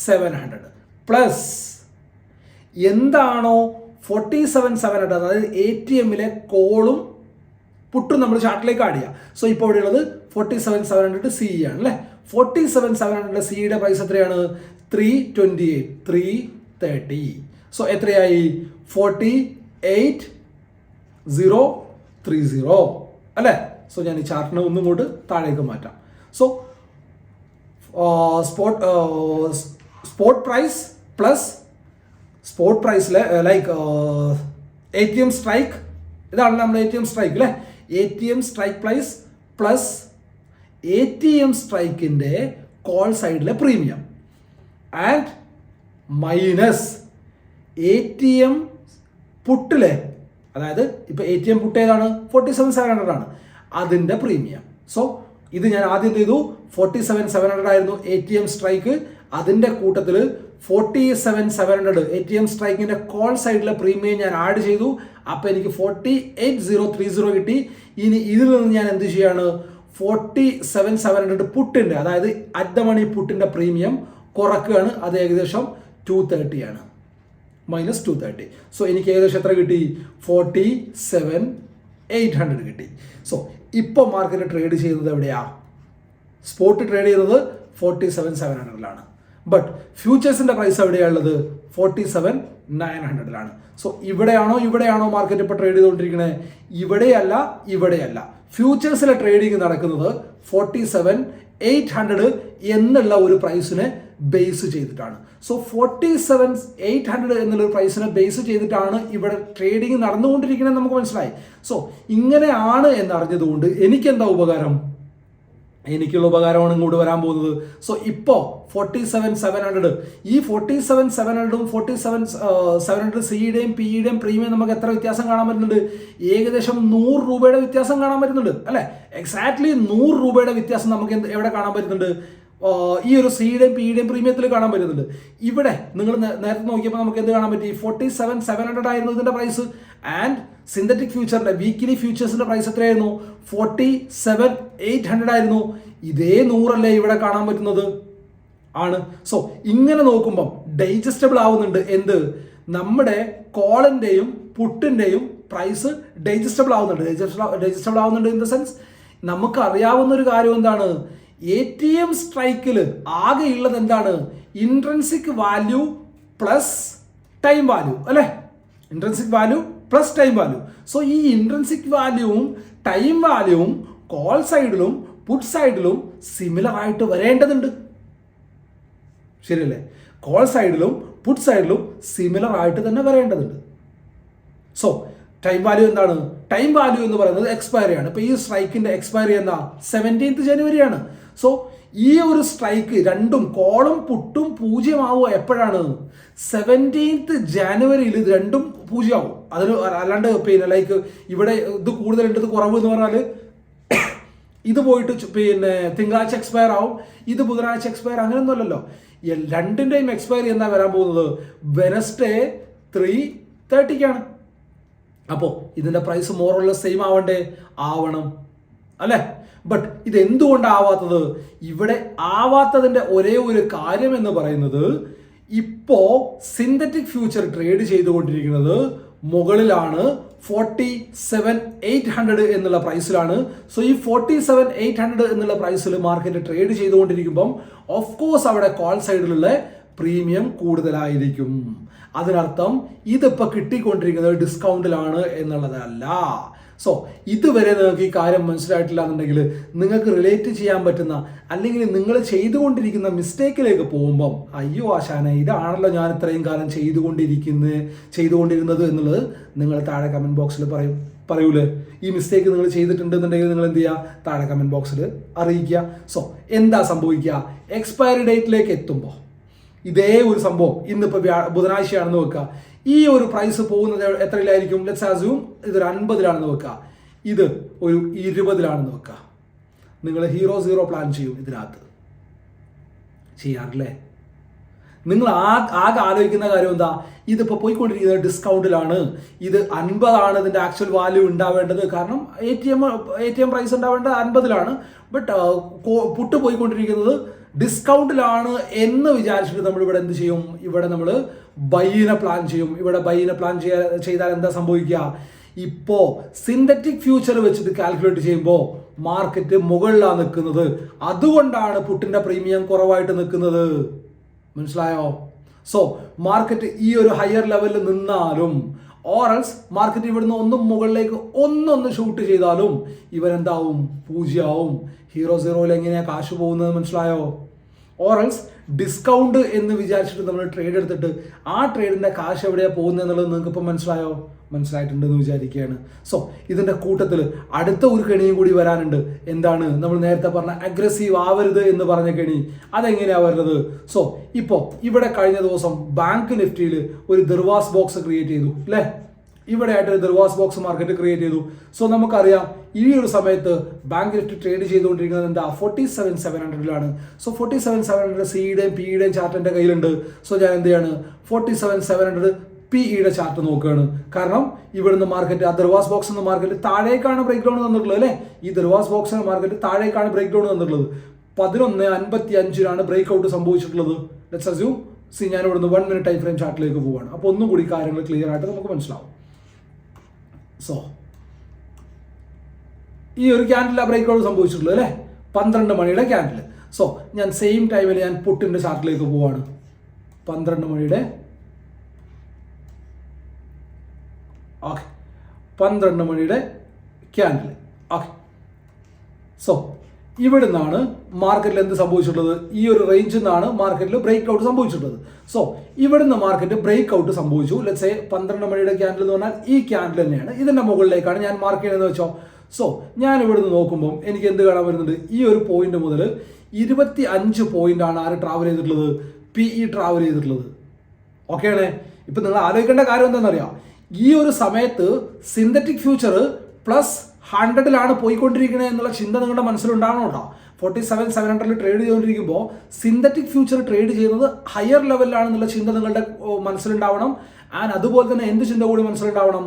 seven hundred plus എന്താണോ ഫോർട്ടി സെവൻ സെവൻ ഹൺഡ്രഡ് അതായത് എ ടി എമ്മിലെ കോളും പുട്ടും നമ്മൾ ചാർട്ടിലേക്ക് ആഡ് ചെയ്യാം. സോ ഇപ്പോൾ ഇവിടെയുള്ളത് forty seven seven hundred C ആണ് അല്ലേ? ഫോർട്ടി സെവൻ സെവൻ ഹൺഡ്രഡ് സിയുടെ പ്രൈസ് എത്രയാണ്? Three twenty eight three thirty so എത്രയായി? Forty eight zero three zero അല്ലേ? സോ ഞാൻ ഈ ചാർട്ടിനെ ഒന്നും കൂട്ട് താഴേക്ക് മാറ്റാം. So uh, spot price plus spot പ്രൈസിൽ like A T M strike ഇതാണ് നമ്മൾ എ ടി എം സ്ട്രൈക്ക് അല്ലേ A T M strike price plus A T M സ്ട്രൈക്കിന്റെ call സൈഡിലെ premium and minus A T M പുട്ടിലെ അതായത് ഇപ്പോൾ A T M puttu ഏതാണ്? Forty seven seven hundred ആണ്. അതിന്റെ premium so ഇത് ഞാൻ ആദ്യം ചെയ്തു. ഫോർട്ടി സെവൻ സെവൻ ഹൺഡ്രഡ് ആയിരുന്നു എ ടി എം സ്ട്രൈക്ക് അതിന്റെ കൂട്ടത്തിൽ forty seven seven hundred A T M സ്ട്രൈക്കിന്റെ call സൈഡിലെ പ്രീമിയം ഞാൻ ആഡ് ചെയ്തു. അപ്പോൾ എനിക്ക് forty eight zero three zero കിട്ടി. ഇനി ഇതിൽ നിന്ന് ഞാൻ എന്ത് ചെയ്യാണ്? ഫോർട്ടി സെവൻ സെവൻ ഹൺഡ്രഡ് പുട്ടിന്റെ അതായത് അറ്റ് ദ മണി പുട്ടിന്റെ പ്രീമിയം കുറക്കുകയാണ്. അത് ഏകദേശം ടു തേർട്ടി ആണ്. മൈനസ് ടു തേർട്ടി സോ എനിക്ക് ഏകദേശം എത്ര കിട്ടി? ഫോർട്ടി സെവൻ എയ്റ്റ് ഹൺഡ്രഡ് കിട്ടി. സോ ഇപ്പോൾ മാർക്കറ്റ് ട്രേഡ് ചെയ്യുന്നത് എവിടെയാ? സ്പോട്ട് ട്രേഡ് ചെയ്യുന്നത് ഫോർട്ടി സെവൻ സെവൻ ഹൺഡ്രഡിലാണ് ബട്ട് ഫ്യൂച്ചേഴ്സിന്റെ പ്രൈസ് എവിടെയാണുള്ളത് ഫോർട്ടി സെവൻ നയൻ ഹൺഡ്രഡിലാണ് സോ ഇവിടെയാണോ ഇവിടെയാണോ മാർക്കറ്റ് ഇപ്പോൾ ട്രേഡ് ചെയ്തുകൊണ്ടിരിക്കുന്നത് ഇവിടെയല്ല ഇവിടെയല്ല. ഫ്യൂച്ചേഴ്സിലെ ട്രേഡിംഗ് നടക്കുന്നത് ഫോർട്ടി സെവൻ എയ്റ്റ് ഹൺഡ്രഡ് എന്നുള്ള ഒരു പ്രൈസിനെ ബേസ് ചെയ്തിട്ടാണ്. So forty seven eight hundred എന്നുള്ള പ്രൈസിനെ ബേസ് ചെയ്തിട്ടാണ് ഇവിടെ ട്രേഡിംഗ് നടന്നുകൊണ്ടിരിക്കുന്നത് നമുക്ക് മനസ്സിലായി. സോ ഇങ്ങനെയാണ് എന്നറിഞ്ഞതുകൊണ്ട് എനിക്കെന്താ ഉപകാരം? എനിക്കുള്ള ഉപകാരമാണ് ഇങ്ങോട്ട് വരാൻ പോകുന്നത്. സോ ഇപ്പോൾ ഫോർട്ടി സെവൻ സെവൻ ഹൺഡ്രഡ് ഈ ഫോർട്ടി സെവൻ സെവൻ ഹൺഡ്രഡും ഫോർട്ടി സെവൻ സെവൻ ഹൺഡ്രഡ് സിയുടെയും പിയുടെയും പ്രീമിയം നമുക്ക് എത്ര വ്യത്യാസം കാണാൻ പറ്റുന്നുണ്ട്? ഏകദേശം നൂറ് രൂപയുടെ വ്യത്യാസം കാണാൻ പറ്റുന്നുണ്ട് അല്ലേ? എക്സാക്ട്ലി നൂറ് രൂപയുടെ വ്യത്യാസം നമുക്ക് എവിടെ കാണാൻ പറ്റുന്നുണ്ട്? ഈ ഒരു സിയുടെയും പിയുടെയും പ്രീമിയത്തിൽ കാണാൻ പറ്റുന്നുണ്ട്. ഇവിടെ നിങ്ങൾ നേരത്തെ നോക്കിയപ്പോൾ നമുക്ക് എന്ത് കാണാൻ പറ്റി? ഫോർട്ടി സെവൻ സെവൻ ഹൺഡ്രഡ് ആയിരുന്നു ഇതിന്റെ പ്രൈസ് ആൻഡ് സിന്തറ്റിക് ഫ്യൂച്ചറിന്റെ വീക്കിലി ഫ്യൂച്ചേഴ്സിന്റെ പ്രൈസ് എത്രയായിരുന്നു? ഫോർട്ടി സെവൻ എയ്റ്റ് ഹൺഡ്രഡ് ആയിരുന്നു. ഇതേ നൂറല്ലേ ഇവിടെ കാണാൻ പറ്റുന്നത്? ആണ്. സോ ഇങ്ങനെ നോക്കുമ്പം ഡൈജസ്റ്റബിൾ ആവുന്നുണ്ട്. എന്ത്? നമ്മുടെ കോളിന്റെയും പുട്ടിന്റെയും പ്രൈസ് ഡൈജസ്റ്റബിൾ ആവുന്നുണ്ട്. ഡൈജസ്റ്റബിൾ ആവുന്നുണ്ട് ഇൻ ദ സെൻസ് നമുക്ക് അറിയാവുന്ന ഒരു കാര്യം എന്താണ്? എ ടി എം സ്ട്രൈക്കിൽ ആകെയുള്ളത് എന്താണ്? Intrinsic value plus time value അല്ലേ? Intrinsic value plus time value so ഈ ഇൻട്രൻസിക് വാല്യൂവും ടൈം വാല്യൂവും കോൾ സൈഡിലും പുട്ട് സൈഡിലും സിമിലർ ആയിട്ട് വരേണ്ടതുണ്ട്. ശരിയല്ലേ? കോൾ സൈഡിലും പുട്ട് സൈഡിലും സിമിലർ ആയിട്ട് തന്നെ വരേണ്ടതുണ്ട്. സോ ടൈം വാല്യൂ എന്താണ്? ടൈം വാല്യൂ എന്ന് പറയുന്നത് എക്സ്പയറി ആണ് ഇപ്പോൾ ഈ സ്ട്രൈക്കിന്റെ എക്സ്പയറി എന്താ? സെവന്റീൻത്ത് ജനുവരിയാണ് സോ ഈ ഒരു സ്ട്രൈക്ക് രണ്ടും കോളും പുട്ടും പൂജ്യമാവുക എപ്പോഴാണ്? സെവന്റീൻത്ത് ജാനുവരിയിൽ ഇത് രണ്ടും പൂജ്യമാവും. അതിന് അല്ലാണ്ട് പിന്നെ ലൈക്ക് ഇവിടെ ഇത് കൂടുതലുണ്ട് ഇത് കുറവ് എന്ന് പറഞ്ഞാൽ (coughs) ഇത് പോയിട്ട് പിന്നെ തിങ്കളാഴ്ച എക്സ്പയർ ആവും. ഇത് ബുധനാഴ്ച എക്സ്പയർ അങ്ങനെയൊന്നുമല്ലല്ലോ അല്ലല്ലോ രണ്ടിന്റെയും എക്സ്പയറി എന്നാ വരാൻ പോകുന്നത്? വെനസ്ഡേ ത്രീ തേർട്ടിക്കാണ് അപ്പോൾ ഇതിന്റെ പ്രൈസ് മോറുള്ള സെയിം ആവണ്ടേ? ആവണം. അല്ലേ? ബട്ട് ഇത് എന്തുകൊണ്ടാവാത്തത് ഇവിടെ ആവാത്തതിന്റെ ഒരേ ഒരു കാര്യം എന്ന് പറയുന്നത് ഇപ്പോ സിന്തറ്റിക് ഫ്യൂച്ചർ ട്രേഡ് ചെയ്തുകൊണ്ടിരിക്കുന്നത് മുകളിലാണ് ഫോർട്ടി സെവൻ എയ്റ്റ് ഹൺഡ്രഡ് എന്നുള്ള പ്രൈസിലാണ് സോ ഈ ഫോർട്ടി സെവൻ എയ്റ്റ് ഹൺഡ്രഡ് എന്നുള്ള പ്രൈസിൽ മാർക്കറ്റ് ട്രേഡ് ചെയ്തുകൊണ്ടിരിക്കുമ്പം ഓഫ് കോഴ്സ് അവിടെ കോൾ സൈഡിലുള്ള പ്രീമിയം കൂടുതലായിരിക്കും. അതിനർത്ഥം ഇതിപ്പോൾ കിട്ടിക്കൊണ്ടിരിക്കുന്നത് ഡിസ്കൗണ്ടിലാണ് എന്നുള്ളതല്ല. സോ ഇതുവരെ നിങ്ങൾക്ക് ഈ കാര്യം മനസ്സിലായിട്ടില്ല എന്നുണ്ടെങ്കിൽ നിങ്ങൾക്ക് റിലേറ്റ് ചെയ്യാൻ പറ്റുന്ന അല്ലെങ്കിൽ നിങ്ങൾ ചെയ്തുകൊണ്ടിരിക്കുന്ന മിസ്റ്റേക്കിലേക്ക് പോകുമ്പം അയ്യോ ആശാന ഇതാണല്ലോ ഞാൻ ഇത്രയും കാലം ചെയ്തുകൊണ്ടിരിക്കുന്നത് ചെയ്തുകൊണ്ടിരുന്നത് എന്നുള്ളത് നിങ്ങൾ താഴെ കമന്റ് ബോക്സിൽ പറയും. പറയൂലേ? ഈ മിസ്റ്റേക്ക് നിങ്ങൾ ചെയ്തിട്ടുണ്ടെന്നുണ്ടെങ്കിൽ നിങ്ങൾ എന്ത് ചെയ്യുക താഴെ കമന്റ് ബോക്സിൽ അറിയിക്കുക. സോ എന്താ സംഭവിക്കുക? എക്സ്പയറി ഡേറ്റിലേക്ക് എത്തുമ്പോൾ ഇതേ ഒരു സംഭവം ഇന്നിപ്പോൾ ബുധനാഴ്ചയാണെന്ന് വെക്കുക. ഈ ഒരു പ്രൈസ് പോകുന്നത് എത്രയിലായിരിക്കും? ലെറ്റ്സ് ആസ്യൂം ഇതൊരു അൻപതിലാണെന്ന് വെക്കുക. ഇത് ഒരു ഇരുപതിലാണെന്ന് വെക്കുക. നിങ്ങൾ ഹീറോ സീറോ പ്ലാൻ ചെയ്യും ഇതിനകത്ത്. ചെയ്യാറില്ലേ? നിങ്ങൾ ആ ആകെ ആലോചിക്കുന്ന കാര്യം എന്താ? ഇതിപ്പോൾ പോയിക്കൊണ്ടിരിക്കുന്നത് ഡിസ്കൗണ്ടിലാണ് ഇത് അൻപതാണ് ഇതിന്റെ ആക്ച്വൽ വാല്യൂ ഉണ്ടാവേണ്ടത്. കാരണം A T M A T M price ഉണ്ടാവേണ്ടത് അൻപതിലാണ്. ബട്ട് പുട്ട് പോയിക്കൊണ്ടിരിക്കുന്നത് ഡിസ്കൗണ്ടിലാണ് എന്ന് വിചാരിച്ചിട്ട് നമ്മൾ ഇവിടെ എന്ത് ചെയ്യും? ഇവിടെ നമ്മൾ ബൈനെ പ്ലാൻ ചെയ്യും. ഇവിടെ ബൈനെ പ്ലാൻ ചെയ്താൽ എന്താ സംഭവിക്കുക? ഇപ്പോ സിന്തറ്റിക് ഫ്യൂച്ചർ വെച്ചിട്ട് കാൽക്കുലേറ്റ് ചെയ്യുമ്പോൾ മാർക്കറ്റ് മുകളിലാണ് നിൽക്കുന്നത്. അതുകൊണ്ടാണ് പുട്ടിന്റെ പ്രീമിയം കുറവായിട്ട് നിൽക്കുന്നത്. മനസ്സിലായോ? സോ മാർക്കറ്റ് ഈ ഒരു ഹയർ ലെവലിൽ നിന്നാലും ഓറൽസ് മാർക്കറ്റ് ഇവിടുന്ന് ഒന്നും മുകളിലേക്ക് ഒന്നൊന്ന് ഷൂട്ട് ചെയ്താലും ഇവരെന്താവും? പൂജ്യമാവും. ഹീറോ സീറോയിൽ എങ്ങനെയാണ് കാശ് പോകുന്നത് മനസ്സിലായോ? ഓറൽസ് ഡിസ്കൗണ്ട് എന്ന് വിചാരിച്ചിട്ട് നമ്മൾ ട്രേഡ് എടുത്തിട്ട് ആ ട്രേഡിന്റെ കാശ് എവിടെയാണ് പോകുന്നത് എന്നുള്ളത് നിങ്ങൾക്ക് ഇപ്പം മനസ്സിലായോ? മനസ്സിലായിട്ടുണ്ടെന്ന് വിചാരിക്കുകയാണ്. സോ ഇതിന്റെ കൂട്ടത്തിൽ അടുത്ത ഒരു കെണിയും കൂടി വരാനുണ്ട്. എന്താണ്? നമ്മൾ നേരത്തെ പറഞ്ഞ അഗ്രസീവ് ആവരുത് എന്ന് പറഞ്ഞ കെണി. അതെങ്ങനെയാണ് വരുന്നത്? സോ ഇപ്പോൾ ഇവിടെ കഴിഞ്ഞ ദിവസം ബാങ്ക് നിഫ്റ്റിയിൽ ഒരു ദർവാസ് ബോക്സ് ക്രിയേറ്റ് ചെയ്തു. അല്ലേ ഇവിടെ ആയിട്ട് ദർവാസ് ബോക്സ് മാർക്കറ്റ് ക്രിയേറ്റ് ചെയ്തു. സോ നമുക്കറിയാം ഈ ഒരു സമയത്ത് ബാങ്ക് നിഫ്റ്റി ട്രേഡ് ചെയ്തുകൊണ്ടിരിക്കുന്നത് എന്താ? Forty seven seven ഹൺഡ്രഡിലാണ് so forty seven seven hundred സിയുടെയും പിയുടെയും ചാർട്ട് എന്റെ കയ്യിലുണ്ട്. സോ ഞാൻ എന്ത് ചെയ്യാണ്? Forty seven seven hundred P ഇയുടെ ചാർട്ട് നോക്കുകയാണ്. കാരണം ഇവിടുന്ന് മാർക്കറ്റ് ആ ദർവാസ് ബോക്സ് എന്ന മാർക്കറ്റ് താഴേക്കാണ് ബ്രേക്ക് ഡൗൺ തന്നിട്ടുള്ളത് അല്ലേ? ഈ ദർവാസ് ബോക്സ് എന്ന മാർക്കറ്റ് താഴേക്കാണ് ബ്രേക്ക് ഡൗൺ തന്നിട്ടുള്ളത്. പതിനൊന്ന് അൻപത്തി അഞ്ചിനാണ് ബ്രേക്ക് ഔട്ട് സംഭവിച്ചിട്ടുള്ളത്. ലെറ്റ്സ് അസ്യൂം സി ഞാൻ ഇവിടുന്ന് വൺ മിനിറ്റ് ടൈം ഫ്രെയിം ചാർട്ടിലേക്ക് പോവുകയാണ് അപ്പോൾ ഒന്നും കൂടി കാര്യങ്ങൾ ക്ലിയർ ആയിട്ട് നമുക്ക് മനസ്സിലാവും. സോ ഈ ഒരു ക്യാൻഡിൽ ബ്രേക്ക് ഔട്ട് സംഭവിച്ചിട്ടുള്ളൂ അല്ലേ? പന്ത്രണ്ട് മണിയുടെ ക്യാൻഡിൽ സോ ഞാൻ സെയിം ടൈമിൽ ഞാൻ പുട്ടിന്റെ ചാർട്ടിലേക്ക് പോവാണ്. പന്ത്രണ്ട് മണിയുടെ ഓക്കെ പന്ത്രണ്ട് മണിയുടെ ക്യാൻഡിൽ ഓക്കെ സോ ഇവിടെ നിന്നാണ് മാർക്കറ്റിൽ എന്ത് സംഭവിച്ചിട്ടുള്ളത്? ഈ ഒരു റേഞ്ചിൽ നിന്നാണ് മാർക്കറ്റിൽ ബ്രേക്ക് ഔട്ട് സംഭവിച്ചിട്ടുള്ളത്. സോ ഇവിടെ നിന്ന് മാർക്കറ്റ് ബ്രേക്ക് ഔട്ട് സംഭവിച്ചു. ലെറ്റ്സ് എ പന്ത്രണ്ട് മണിയുടെ ക്യാൻഡിൽ എന്ന് പറഞ്ഞാൽ ഈ ക്യാൻഡിൽ തന്നെയാണ്. ഇതിന്റെ മുകളിലേക്കാണ് ഞാൻ മാർക്ക് ചെയ്യുന്നത് വെച്ചോ. സോ ഞാൻ ഇവിടുന്ന് നോക്കുമ്പോൾ എനിക്ക് എന്ത് കാണാൻ വരുന്നുണ്ട്? ഈ ഒരു പോയിന്റ് മുതൽ ഇരുപത്തി അഞ്ച് പോയിന്റ് ആണ് ആര് ട്രാവൽ ചെയ്തിട്ടുള്ളത്? പി ഇ ട്രാവൽ ചെയ്തിട്ടുള്ളത്. ഓക്കെയാണേ ഇപ്പം നിങ്ങൾ ആലോചിക്കേണ്ട കാര്യം എന്താണെന്നറിയാം? ഈ ഒരു സമയത്ത് സിന്തറ്റിക് ഫ്യൂച്ചർ പ്ലസ് ഹൺഡ്രഡിലാണ് പോയിക്കൊണ്ടിരിക്കുന്നത് എന്നുള്ള ചിന്ത നിങ്ങളുടെ മനസ്സിലുണ്ടാവണം കേട്ടോ. ഫോർട്ടി സെവൻ സെവൻ ഹൺഡ്രഡിൽ ട്രേഡ് ചെയ്തുകൊണ്ടിരിക്കുമ്പോൾ സിന്തറ്റിക് ഫ്യൂച്ചർ ട്രേഡ് ചെയ്യുന്നത് ഹയർ ലെവലിലാണെന്നുള്ള ചിന്ത നിങ്ങളുടെ മനസ്സിലുണ്ടാവണം. ആൻഡ് അതുപോലെ തന്നെ എന്ത് ചിന്ത കൂടി മനസ്സിലുണ്ടാവണം?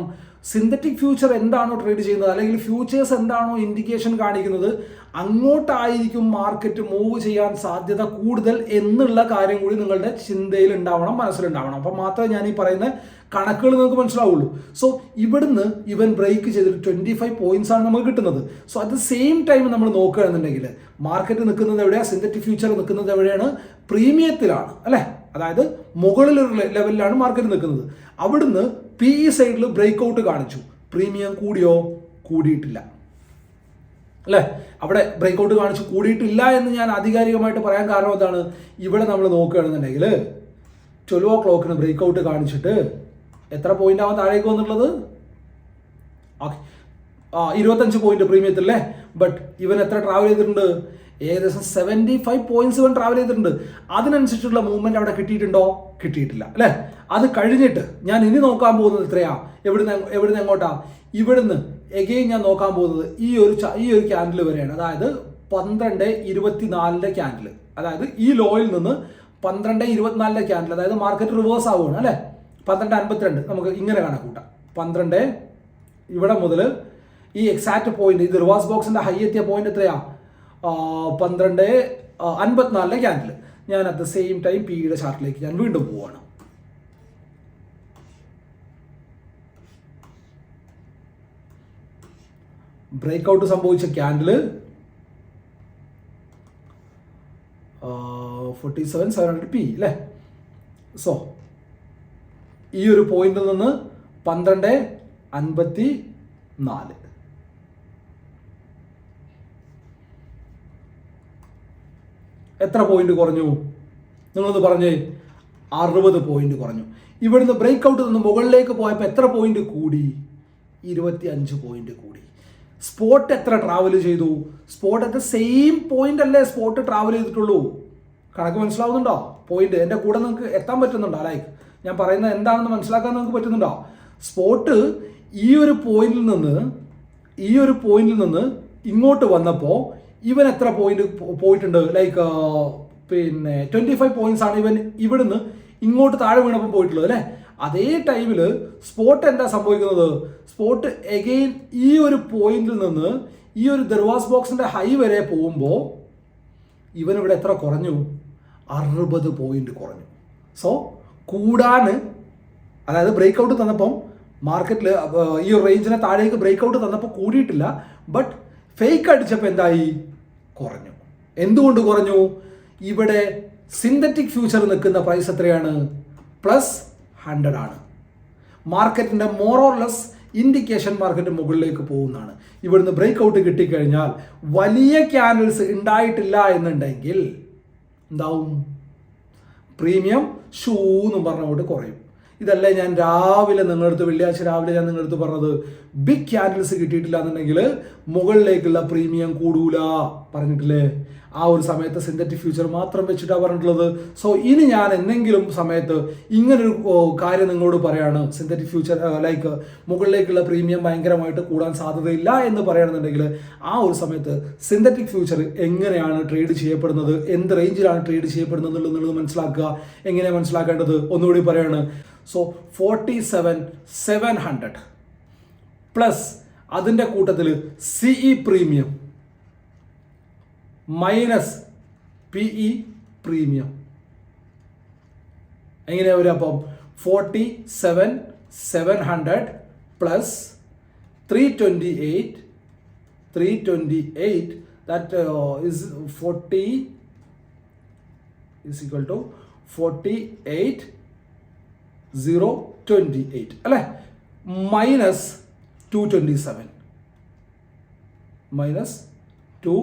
സിന്തറ്റിക് ഫ്യൂച്ചർ എന്താണോ ട്രേഡ് ചെയ്യുന്നത്? അല്ലെങ്കിൽ ഫ്യൂച്ചേഴ്സ് എന്താണോ ഇൻഡിക്കേഷൻ കാണിക്കുന്നത്? അങ്ങോട്ടായിരിക്കും മാർക്കറ്റ് മൂവ് ചെയ്യാൻ സാധ്യത കൂടുതൽ എന്നുള്ള കാര്യം കൂടി നിങ്ങളുടെ ചിന്തയിൽ ഉണ്ടാവണം മനസ്സിലുണ്ടാവണം. അപ്പം മാത്രമേ ഞാൻ ഈ പറയുന്ന കണക്കുകൾ നിങ്ങൾക്ക് മനസ്സിലാവുള്ളൂ. സോ ഇവിടുന്ന് ഇവൻ ബ്രേക്ക് ചെയ്തിട്ട് ട്വന്റി ഫൈവ് പോയിന്റ്സ് ആണ് നമുക്ക് കിട്ടുന്നത്. So at the same time നമ്മൾ നോക്കുകയാണെന്നുണ്ടെങ്കിൽ മാർക്കറ്റ് നിൽക്കുന്നത് എവിടെയാണ് സിന്തറ്റിക് ഫ്യൂച്ചർ നിൽക്കുന്നത് എവിടെയാണ്? പ്രീമിയത്തിലാണ് അല്ലേ? അതായത് മുകളിലുള്ള ലെവലിലാണ് മാർക്കറ്റ് നിൽക്കുന്നത്. അവിടുന്ന് പി ഇ സൈഡിൽ ബ്രേക്ക് ഔട്ട് കാണിച്ചു. പ്രീമിയം കൂടിയോ? കൂടിയിട്ടില്ല. അല്ലേ? അവിടെ ബ്രേക്ക് ഔട്ട് കാണിച്ചു കൂടിയിട്ടില്ല എന്ന് ഞാൻ ആധികാരികമായിട്ട് പറയാൻ കാരണം എന്താണ്? ഇവിടെ നമ്മൾ നോക്കുകയാണെന്നുണ്ടെങ്കിൽ ട്വൽവ് ഓ ക്ലോക്കിന് ബ്രേക്ക് ഔട്ട് കാണിച്ചിട്ട് എത്ര പോയിന്റ് ആവാൻ താഴേക്ക് വന്നിട്ടുള്ളത്? ഓക്കെ ആ ഇരുപത്തഞ്ച് പോയിന്റ് പ്രീമിയത്തിൽ അല്ലേ ബട്ട് ഇവൻ എത്ര ട്രാവൽ ചെയ്തിട്ടുണ്ട്? ഏകദേശം സെവന്റി ഫൈവ് പോയിന്റ്സ് ഇവൻ ട്രാവൽ ചെയ്തിട്ടുണ്ട്. അതിനനുസരിച്ചുള്ള മൂവ്മെന്റ് അവിടെ കിട്ടിയിട്ടുണ്ടോ? കിട്ടിയിട്ടില്ല. അല്ലേ? അത് കഴിഞ്ഞിട്ട് ഞാൻ ഇനി നോക്കാൻ പോകുന്നത് ഇത്രയാ. എവിടുന്ന് എവിടുന്ന് എങ്ങോട്ടാ? ഇവിടുന്ന് എഗെയിൻ ഞാൻ നോക്കാൻ പോകുന്നത് ഈ ഒരു ഈ ഒരു ക്യാൻഡിൽ വരെയാണ്. അതായത് പന്ത്രണ്ട് ഇരുപത്തിനാലിന്റെ ക്യാൻഡിൽ അതായത് ഈ ലോയിൽ നിന്ന് പന്ത്രണ്ട് ഇരുപത്തിനാലിന്റെ ക്യാൻഡിൽ അതായത് മാർക്കറ്റ് റിവേഴ്സ് ആവുകയാണ് അല്ലേ? പന്ത്രണ്ട് അൻപത്തിരണ്ട് നമുക്ക് ഇങ്ങനെ കണക്കൂട്ടാം പന്ത്രണ്ട് ഇവിടെ മുതൽ ഈ എക്സാക്ട് പോയിന്റ് ഇത് റിവേഴ്സ് ബോക്സിന്റെ ഹൈ എത്തിയ പോയിന്റ് എത്രയാ? പന്ത്രണ്ട് അൻപത്തിനാലിലെ ക്യാൻഡിൽ ഞാൻ അറ്റ് ദ സെയിം ടൈം പിയുടെ ചാർട്ടിലേക്ക് ഞാൻ വീണ്ടും പോവാണ്. ബ്രേക്ക് ഔട്ട് സംഭവിച്ച candle forty seven seven hundred P അല്ലേ സോ ഈ ഒരു പോയിന്റിൽ നിന്ന് പന്ത്രണ്ട് അൻപത്തി നാല്. എത്ര പോയിന്റ് കുറഞ്ഞു? നിങ്ങളൊന്ന് പറഞ്ഞേ. അറുപത് പോയിന്റ് കുറഞ്ഞു. ഇവിടുന്ന് ബ്രേക്ക് ഔട്ട് നിന്ന് മുകളിലേക്ക് പോയപ്പോൾ എത്ര പോയിന്റ് കൂടി? ഇരുപത്തി അഞ്ച് പോയിന്റ് കൂടി. സ്പോട്ട് എത്ര ട്രാവൽ ചെയ്തു? സ്പോട്ട് അറ്റ് സെയിം പോയിന്റ് അല്ലേ സ്പോട്ട് ട്രാവൽ ചെയ്തിട്ടുള്ളൂ? കണക്ക് മനസ്സിലാവുന്നുണ്ടോ? പോയിന്റ് എന്റെ കൂടെ നിങ്ങൾക്ക് എത്താൻ പറ്റുന്നുണ്ടോ? ലൈക്ക് ഞാൻ പറയുന്നത് എന്താണെന്ന് മനസ്സിലാക്കാൻ നിങ്ങൾക്ക് പറ്റുന്നുണ്ടോ? സ്പോട്ട് ഈ ഒരു പോയിന്റിൽ നിന്ന് ഈ ഒരു പോയിന്റിൽ നിന്ന് ഇങ്ങോട്ട് വന്നപ്പോൾ ഇവൻ എത്ര പോയിന്റ് പോയിട്ടുണ്ട്? ലൈക്ക് പിന്നെ ട്വന്റി ഫൈവ് പോയിന്റ്സ് ആണ് ഇവൻ ഇവിടുന്ന് ഇങ്ങോട്ട് താഴെ വീണപ്പോൾ പോയിട്ടുള്ളത് അല്ലേ? അതേ ടൈമിൽ സ്പോട്ട് എന്താ സംഭവിക്കുന്നത്? സ്പോട്ട് എഗെയിൻ ഈ ഒരു പോയിന്റിൽ നിന്ന് ഈ ഒരു ദർവാസ് ബോക്സിന്റെ ഹൈ വരെ പോകുമ്പോൾ ഇവൻ ഇവിടെ എത്ര കുറഞ്ഞു? അറുപത് പോയിന്റ് കുറഞ്ഞു. സോ കൂടാന് അതായത് ബ്രേക്ക് ഔട്ട് തന്നപ്പം മാർക്കറ്റിൽ ഈ റേഞ്ചിനെ താഴേക്ക് ബ്രേക്ക് ഔട്ട് തന്നപ്പോൾ കൂടിയിട്ടില്ല. ബട്ട് ഫേക്ക് അടിച്ചപ്പോൾ എന്തായി? കുറഞ്ഞു. എന്തുകൊണ്ട് കുറഞ്ഞു? ഇവിടെ സിന്തറ്റിക് ഫ്യൂച്ചർ നിൽക്കുന്ന പ്രൈസ് എത്രയാണ്? പ്ലസ് ഹൺഡ്രഡ് ആണ്. മാർക്കറ്റിന്റെ more or less indication market മുകളിലേക്ക് പോകുന്നതാണ്. ഇവിടുന്ന് ബ്രേക്ക് ഔട്ട് കിട്ടിക്കഴിഞ്ഞാൽ വലിയ ക്യാൻഡിൽസ് ഉണ്ടായിട്ടില്ല എന്നുണ്ടെങ്കിൽ എന്താവും? പ്രീമിയം ഷൂ എന്നും പറഞ്ഞുകൊണ്ട് കുറയും. ഇതല്ലേ ഞാൻ രാവിലെ നിങ്ങളടുത്ത് വെള്ളിയാഴ്ച രാവിലെ ഞാൻ നിങ്ങളടുത്ത് പറഞ്ഞത്. ബിഗ് ക്യാൻഡിൽസ് കിട്ടിയിട്ടില്ല എന്നുണ്ടെങ്കിൽ മുകളിലേക്കുള്ള പ്രീമിയം കൂടൂല. പറഞ്ഞിട്ടില്ലേ? ആ ഒരു സമയത്ത് സിന്തറ്റിക് ഫ്യൂച്ചർ മാത്രം വെച്ചിട്ടാണ് പറഞ്ഞിട്ടുള്ളത്. സോ ഇനി ഞാൻ എന്തെങ്കിലും സമയത്ത് ഇങ്ങനൊരു കാര്യം നിങ്ങളോട് പറയാണ്. സിന്തറ്റിക് ഫ്യൂച്ചർ ലൈക്ക് മുകളിലേക്കുള്ള പ്രീമിയം ഭയങ്കരമായിട്ട് കൂടാൻ സാധ്യതയില്ല എന്ന് പറയുകയാണെന്നുണ്ടെങ്കിൽ ആ ഒരു സമയത്ത് സിന്തറ്റിക് ഫ്യൂച്ചർ എങ്ങനെയാണ് ട്രേഡ് ചെയ്യപ്പെടുന്നത്? എന്ത് റേഞ്ചിലാണ് ട്രേഡ് ചെയ്യപ്പെടുന്നത് എന്നുള്ളത് മനസ്സിലാക്കുക. എങ്ങനെയാണ് മനസ്സിലാക്കേണ്ടത്? ഒന്നുകൂടി പറയാണ്. So forty seven seven hundred plus അതിന്റെ കൂട്ടത്തിൽ C E premium minus P E premium. എങ്ങനെയാ വരിക അപ്പം? Forty seven seven hundred plus three twenty eight three twenty eight that is forty is equal to forty eight zero twenty eight അല്ലേ? Minus two twenty seven minus two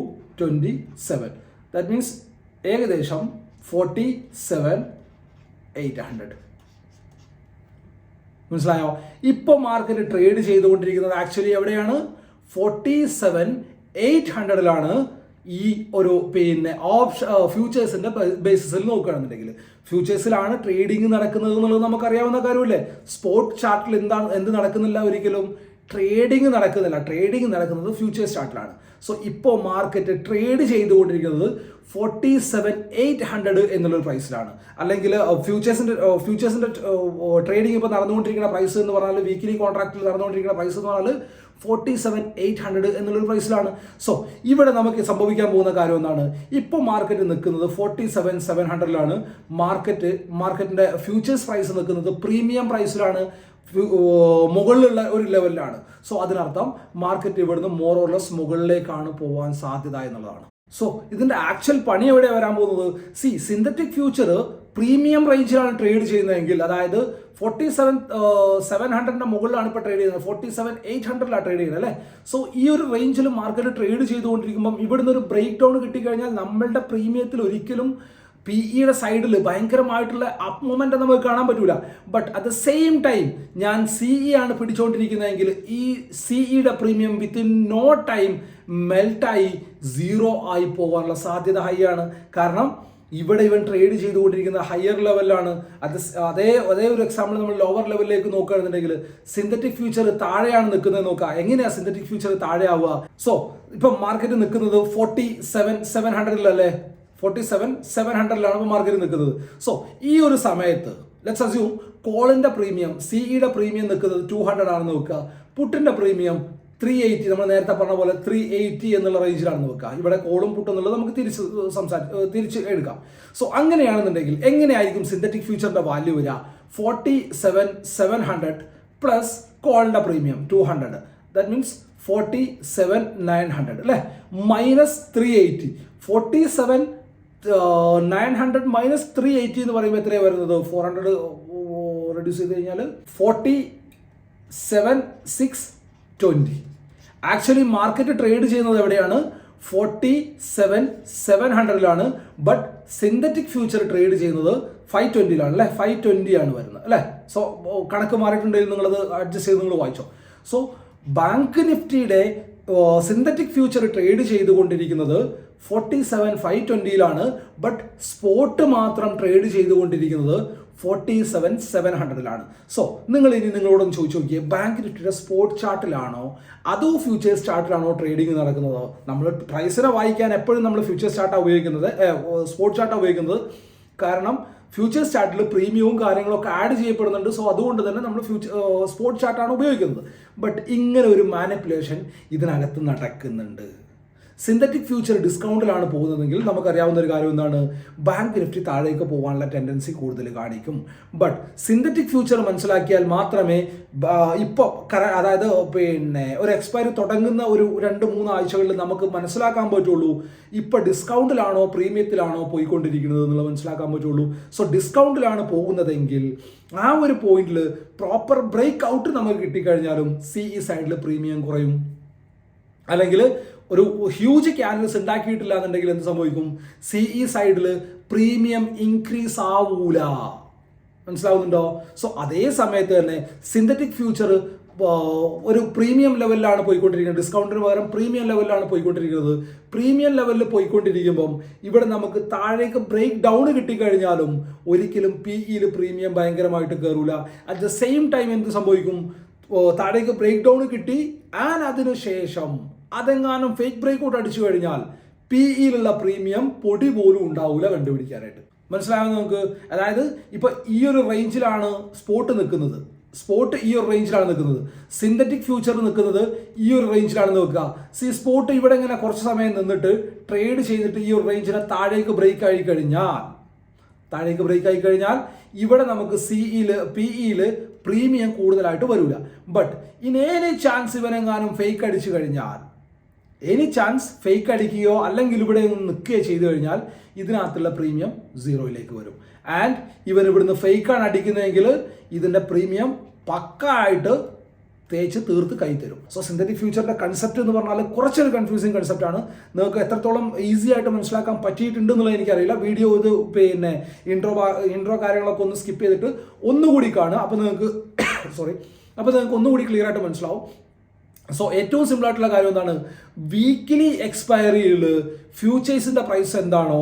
twenty seven that means ഏകദേശം forty seven eight hundred മനസ്സിലായോ ഇപ്പോൾ market trade ചെയ്തുകൊണ്ടിരിക്കുന്നത് actually എവിടെയാണ്? Forty seven eight ഹൺഡ്രഡിലാണ് ഈ ഒരു പിന്നെ option ഫ്യൂച്ചേഴ്സിന്റെ ബേസിസിൽ നോക്കുകയാണെന്നുണ്ടെങ്കിൽ. ഫ്യൂച്ചേഴ്സിലാണ് ട്രേഡിംഗ് നടക്കുന്നത് എന്നുള്ളത് നമുക്കറിയാവുന്ന കാര്യമല്ലേ? സ്പോട്ട് ചാർട്ടിൽ എന്താണ് എന്ത് നടക്കുന്നില്ല ഒരിക്കലും. ട്രേഡിംഗ് നടക്കുന്നില്ല. ട്രേഡിംഗ് നടക്കുന്നത് ഫ്യൂച്ചേഴ്സ് ചാർട്ടിലാണ് സോ ഇപ്പോൾ മാർക്കറ്റ് ട്രേഡ് ചെയ്തുകൊണ്ടിരിക്കുന്നത് ഫോർട്ടി സെവൻ എയ്റ്റ് ഹൺഡ്രഡ് എന്നുള്ളൊരു പ്രൈസിലാണ് അല്ലെങ്കിൽ ഫ്യൂച്ചേഴ്സിന്റെ ഫ്യൂച്ചേഴ്സിന്റെ ട്രേഡിംഗ് ഇപ്പോൾ നടന്നുകൊണ്ടിരിക്കുന്ന പ്രൈസ് എന്ന് പറഞ്ഞാൽ വീക്കിലി കോൺട്രാക്റ്റിൽ നടന്നുകൊണ്ടിരിക്കുന്ന പ്രൈസ് എന്ന് പറഞ്ഞാൽ ഫോർട്ടി സെവൻ എയ്റ്റ് ഹൺഡ്രഡ് എന്നുള്ളൊരു പ്രൈസിലാണ് സോ ഇവിടെ നമുക്ക് സംഭവിക്കാൻ പോകുന്ന കാര്യം എന്താണ്? ഇപ്പോൾ മാർക്കറ്റ് നിൽക്കുന്നത് ഫോർട്ടി സെവൻ സെവൻ ഹൺഡ്രഡിലാണ് മാർക്കറ്റ് മാർക്കറ്റിന്റെ ഫ്യൂച്ചേഴ്സ് പ്രൈസ് നിൽക്കുന്നത് പ്രീമിയം പ്രൈസിലാണ് മുകളിലുള്ള ഒരു ലെവലിലാണ്. സോ അതിനർത്ഥം മാർക്കറ്റ് ഇവിടുന്ന് മോർ ഓർ ലെസ് മുകളിലേക്കാണ് പോകാൻ സാധ്യത എന്നുള്ളതാണ്. സോ ഇതിന്റെ ആക്ച്വൽ പണി എവിടെ വരാൻ പോകുന്നത്? സി സിന്തറ്റിക് ഫ്യൂച്ചർ പ്രീമിയം റേഞ്ചിലാണ് ട്രേഡ് ചെയ്യുന്നതെങ്കിൽ അതായത് ഫോർട്ടി സെവൻ സെവൻ ഹൺഡ്രഡിന്റെ മുകളിലാണ് ഇപ്പോൾ ട്രേഡ് ചെയ്യുന്നത്. ഫോർട്ടി സെവൻ എയ്റ്റ് ഹൺഡ്രഡിലാണ് ട്രേഡ് ചെയ്യുന്നത് അല്ലേ? സോ ഈ ഒരു റേഞ്ചിൽ മാർക്കറ്റ് ട്രേഡ് ചെയ്തുകൊണ്ടിരിക്കുമ്പം ഇവിടുന്ന് ഒരു ബ്രേക്ക് ഡൗൺ കിട്ടിക്കഴിഞ്ഞാൽ നമ്മളുടെ പ്രീമിയത്തിൽ ഒരിക്കലും പി ഇയുടെ സൈഡിൽ ഭയങ്കരമായിട്ടുള്ള അപ് മൂവ്മെന്റ് നമുക്ക് കാണാൻ പറ്റൂല. But at the same time ഞാൻ സി ഇ ആണ് പിടിച്ചുകൊണ്ടിരിക്കുന്നതെങ്കിൽ ഈ സി ഇയുടെ പ്രീമിയം വിത്തിൻ നോ ടൈം മെൽട്ടായി സീറോ ആയി പോകാനുള്ള സാധ്യത ഹൈ ആണ്. കാരണം ഇവിടെ ഇവൻ ട്രേഡ് ചെയ്തുകൊണ്ടിരിക്കുന്ന ഹയർ ലെവലിലാണ് അത് അതേ അതേ ഒരു എക്സാമ്പിൾ നമ്മൾ ലോവർ ലെവലിലേക്ക് നോക്കുകയാണെന്നുണ്ടെങ്കിൽ സിന്തറ്റിക് ഫ്യൂച്ചർ താഴെയാണ് നിൽക്കുന്നത് നോക്കുക. എങ്ങനെയാണ് സിന്തറ്റിക് ഫ്യൂച്ചർ താഴെ ആവുക സോ ഇപ്പം മാർക്കറ്റ് നിൽക്കുന്നത് ഫോർട്ടി സെവൻ സെവൻ ഹൺഡ്രഡിലല്ലേ ഫോർട്ടി സെവൻ സെവൻ ഹൺഡ്രഡിലാണ് ഇപ്പോൾ മാർക്കറ്റ് നിൽക്കുന്നത്. സോ ഈ ഒരു സമയത്ത് ലെറ്റ്സ് അസ്യൂം കോളിന്റെ പ്രീമിയം സിഇയുടെ പ്രീമിയം നിൽക്കുന്നത് ടു ഹൺഡ്രഡ് ആണെന്ന് വെക്കുക. പുട്ടിന്റെ പ്രീമിയം ത്രീ എയ്റ്റി നമ്മൾ നേരത്തെ പറഞ്ഞ പോലെ ത്രീ എയ്റ്റി എന്നുള്ള റേഞ്ചിലാണെന്ന് വെക്കുക. ഇവിടെ കോളും പുട്ടും എന്നുള്ളത് നമുക്ക് തിരിച്ച് സംസാരി തിരിച്ച് എടുക്കാം. സോ അങ്ങനെയാണെന്നുണ്ടെങ്കിൽ എങ്ങനെയായിരിക്കും സിന്തറ്റിക് ഫ്യൂച്ചറിന്റെ വാല്യൂ വരിക? Forty seven seven hundred plus കോളിന്റെ premium two hundred that means forty seven nine hundred അല്ലേ? Minus three eighty forty seven nine hundred minus three eighty എന്ന് പറയുമ്പോൾ എത്രയാണ് വരുന്നത്? ഫോർ ഹൺഡ്രഡ് റെഡ്യൂസ് ചെയ്ത് കഴിഞ്ഞാൽ forty seven six twenty actually market trade ചെയ്യുന്നത് എവിടെയാണ്? Forty seven seven ഹൺഡ്രഡിലാണ് ബട്ട് സിന്തറ്റിക് ഫ്യൂച്ചർ ട്രേഡ് ചെയ്യുന്നത് ഫൈവ് ട്വന്റിയിലാണ് അല്ലേ? ഫൈവ് ട്വന്റി ആണ് വരുന്നത് അല്ലേ? സോ കണക്ക് മാറിയിട്ടുണ്ടെങ്കിൽ നിങ്ങളത് അഡ്ജസ്റ്റ് ചെയ്ത് നിങ്ങൾ വായിച്ചോ. സോ ബാങ്ക് നിഫ്റ്റിയുടെ സിന്തറ്റിക് ഫ്യൂച്ചർ ട്രേഡ് ചെയ്തുകൊണ്ടിരിക്കുന്നത് ഫോർട്ടി സെവൻ ഫൈവ് ട്വന്റിയിലാണ് ബട്ട് സ്പോട്ട് മാത്രം ട്രേഡ് ചെയ്തുകൊണ്ടിരിക്കുന്നത് ഫോർട്ടി സെവൻ സെവൻ ഹൺഡ്രഡിലാണ് സോ നിങ്ങൾ ഇനി നിങ്ങളോടൊന്ന് ചോദിച്ചു നോക്കിയേ. ബാങ്ക് നിഫ്റ്റിയുടെ സ്പോട്ട് ചാർട്ടിലാണോ അതോ ഫ്യൂച്ചേഴ്സ് ചാർട്ടിലാണോ ട്രേഡിംഗ് നടക്കുന്നത്? നമ്മൾ പ്രൈസിനെ വായിക്കാൻ എപ്പോഴും നമ്മൾ ഫ്യൂച്ചേഴ്സ് ചാർട്ടാണ് ഉപയോഗിക്കുന്നത് സ്പോട്ട് ചാർട്ടാണ് ഉപയോഗിക്കുന്നത്. കാരണം ഫ്യൂച്ചേഴ്സ് ചാർട്ടിൽ പ്രീമിയവും കാര്യങ്ങളൊക്കെ ആഡ് ചെയ്യപ്പെടുന്നുണ്ട്. സോ അതുകൊണ്ട് തന്നെ നമ്മൾ ഫ്യൂച്ചർ സ്പോർട്സ് ചാർട്ടാണ് ഉപയോഗിക്കുന്നത്. ബട്ട് ഇങ്ങനെ ഒരു മാനിപ്പുലേഷൻ ഇതിനകത്ത് നടക്കുന്നുണ്ട്. സിന്തറ്റിക് ഫ്യൂച്ചർ ഡിസ്കൗണ്ടിലാണ് പോകുന്നതെങ്കിൽ നമുക്കറിയാവുന്ന ഒരു കാര്യം എന്താണ്? ബാങ്ക് നിഫ്റ്റി താഴേക്ക് പോകാനുള്ള ടെൻഡൻസി കൂടുതൽ കാണിക്കും. ബട്ട് സിന്തറ്റിക് ഫ്യൂച്ചർ മനസ്സിലാക്കിയാൽ മാത്രമേ ഇപ്പോൾ അതായത് പിന്നെ ഒരു എക്സ്പയറി തുടങ്ങുന്ന ഒരു രണ്ട് മൂന്ന് ആഴ്ചകളിൽ നമുക്ക് മനസ്സിലാക്കാൻ പറ്റുള്ളൂ ഇപ്പോൾ ഡിസ്കൗണ്ടിലാണോ പ്രീമിയത്തിലാണോ പോയിക്കൊണ്ടിരിക്കുന്നത് എന്നുള്ളത് മനസ്സിലാക്കാൻ പറ്റുള്ളൂ. സോ ഡിസ്കൗണ്ടിലാണ് പോകുന്നതെങ്കിൽ ആ ഒരു പോയിന്റിൽ പ്രോപ്പർ ബ്രേക്ക് ഔട്ട് നമുക്ക് കിട്ടിക്കഴിഞ്ഞാലും സി ഈ സൈഡിൽ പ്രീമിയം കുറയും. അല്ലെങ്കിൽ ഒരു ഹ്യൂജ് ക്യാൻവസ് ഉണ്ടാക്കിയിട്ടില്ല എന്നുണ്ടെങ്കിൽ എന്ത് സംഭവിക്കും? സിഇ സൈഡിൽ പ്രീമിയം ഇൻക്രീസ് ആവൂല. മനസ്സിലാവുന്നുണ്ടോ? സോ അതേ സമയത്ത് തന്നെ സിന്തറ്റിക് ഫ്യൂച്ചർ ഒരു പ്രീമിയം ലെവലിലാണ് പോയിക്കൊണ്ടിരിക്കുന്നത്. ഡിസ്കൗണ്ടിന് പകരം പ്രീമിയം ലെവലിലാണ് പോയിക്കൊണ്ടിരിക്കുന്നത്. പ്രീമിയം ലെവലിൽ പോയിക്കൊണ്ടിരിക്കുമ്പം ഇവിടെ നമുക്ക് താഴേക്ക് ബ്രേക്ക് ഡൗൺ കിട്ടിക്കഴിഞ്ഞാലും ഒരിക്കലും പി ഇയിൽ പ്രീമിയം ഭയങ്കരമായിട്ട് കയറൂല അറ്റ് ദ സെയിം ടൈം എന്ത് സംഭവിക്കും? താഴേക്ക് ബ്രേക്ക് ഡൗൺ കിട്ടി. ആൻഡ് അതിനുശേഷം അതെങ്ങാനും ഫേക്ക് ബ്രേക്ക് ഔട്ട് അടിച്ചു കഴിഞ്ഞാൽ പി ഇയിലുള്ള പ്രീമിയം പൊടി പോലും ഉണ്ടാവില്ല കണ്ടുപിടിക്കാനായിട്ട്. മനസ്സിലായോ നമുക്ക്? അതായത് ഇപ്പൊ ഈ ഒരു റേഞ്ചിലാണ് സ്പോട്ട് നിൽക്കുന്നത്. സ്പോട്ട് ഈ ഒരു റേഞ്ചിലാണ് നിൽക്കുന്നത്. സിന്തറ്റിക് ഫ്യൂച്ചർ നിൽക്കുന്നത് ഈ ഒരു റേഞ്ചിലാണ് നിൽക്കുക സി സ്പോട്ട് ഇവിടെ ഇങ്ങനെ കുറച്ച് സമയം നിന്നിട്ട് ട്രേഡ് ചെയ്തിട്ട് ഈ ഒരു റേഞ്ചിനെ താഴേക്ക് ബ്രേക്ക് ആയി കഴിഞ്ഞാൽ താഴേക്ക് ബ്രേക്ക് ആയി കഴിഞ്ഞാൽ ഇവിടെ നമുക്ക് സിഇയിൽ പി ഇയിൽ പ്രീമിയം കൂടുതലായിട്ട് വരില്ല ബട്ട് ഇൻ ഏനി ചാൻസ് ഇവനെങ്ങാനും ഫേക്ക് അടിച്ചു കഴിഞ്ഞാൽ എനി ചാൻസ് ഫേക്ക് അടിക്കുകയോ അല്ലെങ്കിൽ ഇവിടെ നിന്ന് നിൽക്കുകയോ ചെയ്തു കഴിഞ്ഞാൽ ഇതിനകത്തുള്ള പ്രീമിയം സീറോയിലേക്ക് വരും. ആൻഡ് ഇവർ ഇവിടുന്ന് ഫേക്കാണ് അടിക്കുന്നതെങ്കിൽ ഇതിന്റെ പ്രീമിയം പക്ക ആയിട്ട് തേച്ച് തീർത്ത് കൈ തരും. സോ സിന്തറ്റിക് ഫ്യൂച്ചറിന്റെ കൺസെപ്റ്റ് എന്ന് പറഞ്ഞാൽ കുറച്ചൊരു കൺഫ്യൂസിങ് കൺസെപ്റ്റ് ആണ്. നിങ്ങൾക്ക് എത്രത്തോളം ഈസി ആയിട്ട് മനസ്സിലാക്കാൻ പറ്റിയിട്ടുണ്ട് എന്നുള്ളത് എനിക്കറിയില്ല. വീഡിയോ ഇത് പിന്നെ ഇൻട്രോ ഇൻട്രോ കാര്യങ്ങളൊക്കെ ഒന്ന് സ്കിപ്പ് ചെയ്തിട്ട് ഒന്നുകൂടി കാണുക. അപ്പോൾ നിങ്ങൾക്ക് (coughs) സോറി അപ്പോൾ നിങ്ങൾക്ക് ഒന്നുകൂടി ക്ലിയർ ആയിട്ട് മനസ്സിലാവും. സോ ഏറ്റവും സിമ്പിൾ ആയിട്ടുള്ള കാര്യം എന്താണ്? വീക്കിലി എക്സ്പയറിയിൽ ഫ്യൂച്ചേഴ്സിന്റെ പ്രൈസ് എന്താണോ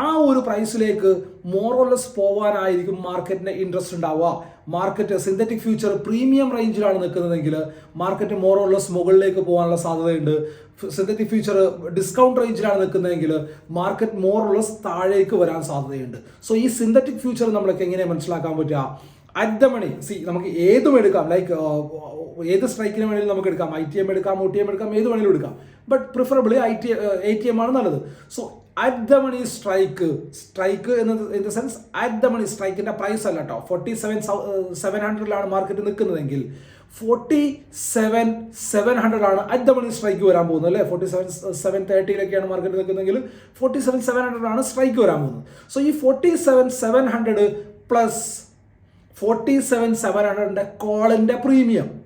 ആ ഒരു പ്രൈസിലേക്ക് മോറോലെസ് പോവാനായിരിക്കും മാർക്കറ്റിന് ഇൻട്രസ്റ്റ് ഉണ്ടാവുക. മാർക്കറ്റ് സിന്തറ്റിക് ഫ്യൂച്ചർ പ്രീമിയം റേഞ്ചിലാണ് നിൽക്കുന്നതെങ്കിൽ മാർക്കറ്റ് മോറോലെസ് മുകളിലേക്ക് പോകാനുള്ള സാധ്യതയുണ്ട്. സിന്തറ്റിക് ഫ്യൂച്ചർ ഡിസ്കൗണ്ട് റേഞ്ചിലാണ് നിൽക്കുന്നതെങ്കിൽ മാർക്കറ്റ് മോറോലെസ് താഴേക്ക് വരാൻ സാധ്യതയുണ്ട്. സോ ഈ സിന്തറ്റിക് ഫ്യൂച്ചർ നമ്മൾക്ക് എങ്ങനെ മനസ്സിലാക്കാൻ പറ്റുക? അറ്റ് ദ മണി സി നമുക്ക് ഏതും എടുക്കാം. ലൈക്ക് ഏത് സ്ട്രൈക്കിന് വേണമെങ്കിലും നമുക്ക് എടുക്കാം. ഐ ടി എം എടുക്കാം ഒ ടി എം എടുക്കാം ഏത് വേണമെങ്കിലും എടുക്കാം. But preferably I T A T M ആണ് നല്ലത്. So at the money strike strike എന്ന in the sense at the money സ്ട്രൈക്കിന്റെ price അല്ല കേട്ടോ ഫോർട്ടി സെവൻ സെവൻ ഹൺഡ്രഡിലാണ് മാർക്കറ്റ് നിൽക്കുന്നതെങ്കിൽ ഫോർട്ടി സെവൻ സെവൻ ഹൺഡ്രഡ് ആണ് അറ്റ് ദ മണി സ്ട്രൈക്ക് വരാൻ പോകുന്നത് അല്ലേ? ഫോർട്ടി സെവൻ സെവൻ തേർട്ടിയിലൊക്കെയാണ് മാർക്കറ്റ് നിൽക്കുന്നതെങ്കിൽ ഫോർട്ടി സെവൻ സെവൻ ഹൺഡ്രഡ് ആണ് സ്ട്രൈക്ക് വരാൻ പോകുന്നത്. സോ ഈ forty seven seven hundred plus forty seven seven ഹൺഡ്രഡിന്റെ കോളിന്റെ premium.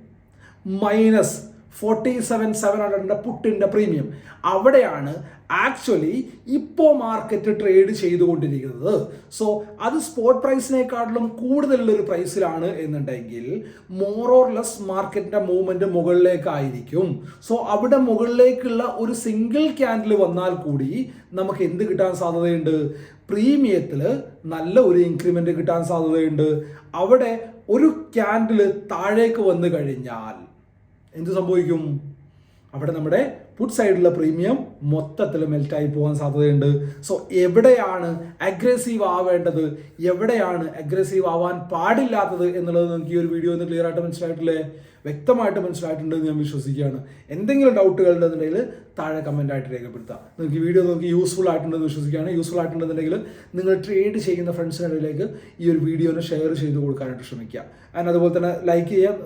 Minus forty seven seven ഹൺഡ്രഡിന്റെ പുട്ടിന്റെ പ്രീമിയം. അവിടെയാണ് ആക്ച്വലി ഇപ്പോൾ മാർക്കറ്റ് ട്രേഡ് ചെയ്തുകൊണ്ടിരിക്കുന്നത്. സോ അത് സ്പോട്ട് പ്രൈസിനേക്കാട്ടിലും കൂടുതലുള്ള ഒരു പ്രൈസിലാണ് എന്നുണ്ടെങ്കിൽ മോർ ഓർ ലെസ് മാർക്കറ്റിന്റെ മൂവ്മെന്റ് മുകളിലേക്കായിരിക്കും. സോ അവിടെ മുകളിലേക്കുള്ള ഒരു സിംഗിൾ ക്യാൻഡിൽ വന്നാൽ കൂടി നമുക്ക് എന്ത് കിട്ടാൻ സാധ്യതയുണ്ട്? പ്രീമിയത്തിൽ നല്ല ഒരു ഇൻക്രിമെന്റ് കിട്ടാൻ സാധ്യതയുണ്ട്. അവിടെ ഒരു ക്യാൻഡിൽ താഴേക്ക് വന്നു കഴിഞ്ഞാൽ എന്ത് സംഭവിക്കും? അവിടെ നമ്മുടെ പുട്ട് സൈഡിലുള്ള പ്രീമിയം മൊത്തത്തിൽ മെൽറ്റായി പോകാൻ സാധ്യതയുണ്ട്. സോ എവിടെയാണ് അഗ്രസീവ് ആവേണ്ടത്? എവിടെയാണ് അഗ്രസീവ് ആവാൻ പാടില്ലാത്തത് എന്നുള്ളത് നിങ്ങൾക്ക് ഈ ഒരു വീഡിയോ ഒന്ന് ക്ലിയർ ആയിട്ട് മനസ്സിലായിട്ടില്ലേ? വ്യക്തമായിട്ട് മനസ്സിലായിട്ടുണ്ട് എന്ന് ഞാൻ വിശ്വസിക്കുകയാണ്. എന്തെങ്കിലും ഡൗട്ടുകൾ ഉണ്ടെന്നുണ്ടെങ്കിൽ താഴെ കമന്റ് ആയിട്ട് രേഖപ്പെടുത്താം. നിങ്ങൾക്ക് വീഡിയോ നോക്കി യൂസ്ഫുൾ ആയിട്ടുണ്ടെന്ന് വിശ്വസിക്കുകയാണ്. യൂസ്ഫുൾ ആയിട്ടുണ്ടെന്നുണ്ടെങ്കിൽ നിങ്ങൾ ട്രേഡ് ചെയ്യുന്ന ഫ്രണ്ട്സിനിടയിലേക്ക് ഈ ഒരു വീഡിയോനെ ഷെയർ ചെയ്ത് കൊടുക്കാനായിട്ട് ശ്രമിക്കുക. ആൻഡ് അതുപോലെ തന്നെ ലൈക്ക് ചെയ്യാൻ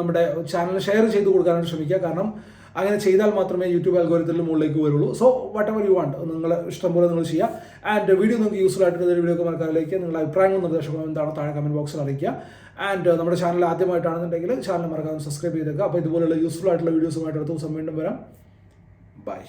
നമ്മുടെ ചാനൽ ഷെയർ ചെയ്ത് കൊടുക്കാനായിട്ട് ശ്രമിക്കുക. കാരണം അങ്ങനെ ചെയ്താൽ മാത്രമേ യൂട്യൂബ് അൽഗോരിതത്തിൽ മുകളിലേക്ക് വരുള്ളൂ. So whatever you want നിങ്ങൾ ഇഷ്ടം പോലെ നിങ്ങൾ ചെയ്യുക ആൻഡ് വീഡിയോ നിങ്ങൾക്ക് യൂസ്ഫുൾ ആയിട്ടുള്ള വീഡിയോ ഒക്കെ മറക്കാറിലേക്ക് നിങ്ങളുടെ അഭിപ്രായങ്ങളും നിർദ്ദേശങ്ങളും എന്താണോ താഴെ കമന്റ് ബോക്സിൽ അറിയിക്കുക. ആൻഡ് നമ്മുടെ ചാനൽ ആദ്യമായിട്ടാണെന്നുണ്ടെങ്കിൽ ചാനൽ മറക്കാതെ സബ്സ്ക്രൈബ് ചെയ്തേക്കുക. അപ്പോൾ ഇതുപോലുള്ള യൂസ്ഫുൾ ആയിട്ടുള്ള വീഡിയോസുമായിട്ട് അടുത്ത ദിവസം വീണ്ടും വരാം. ബൈ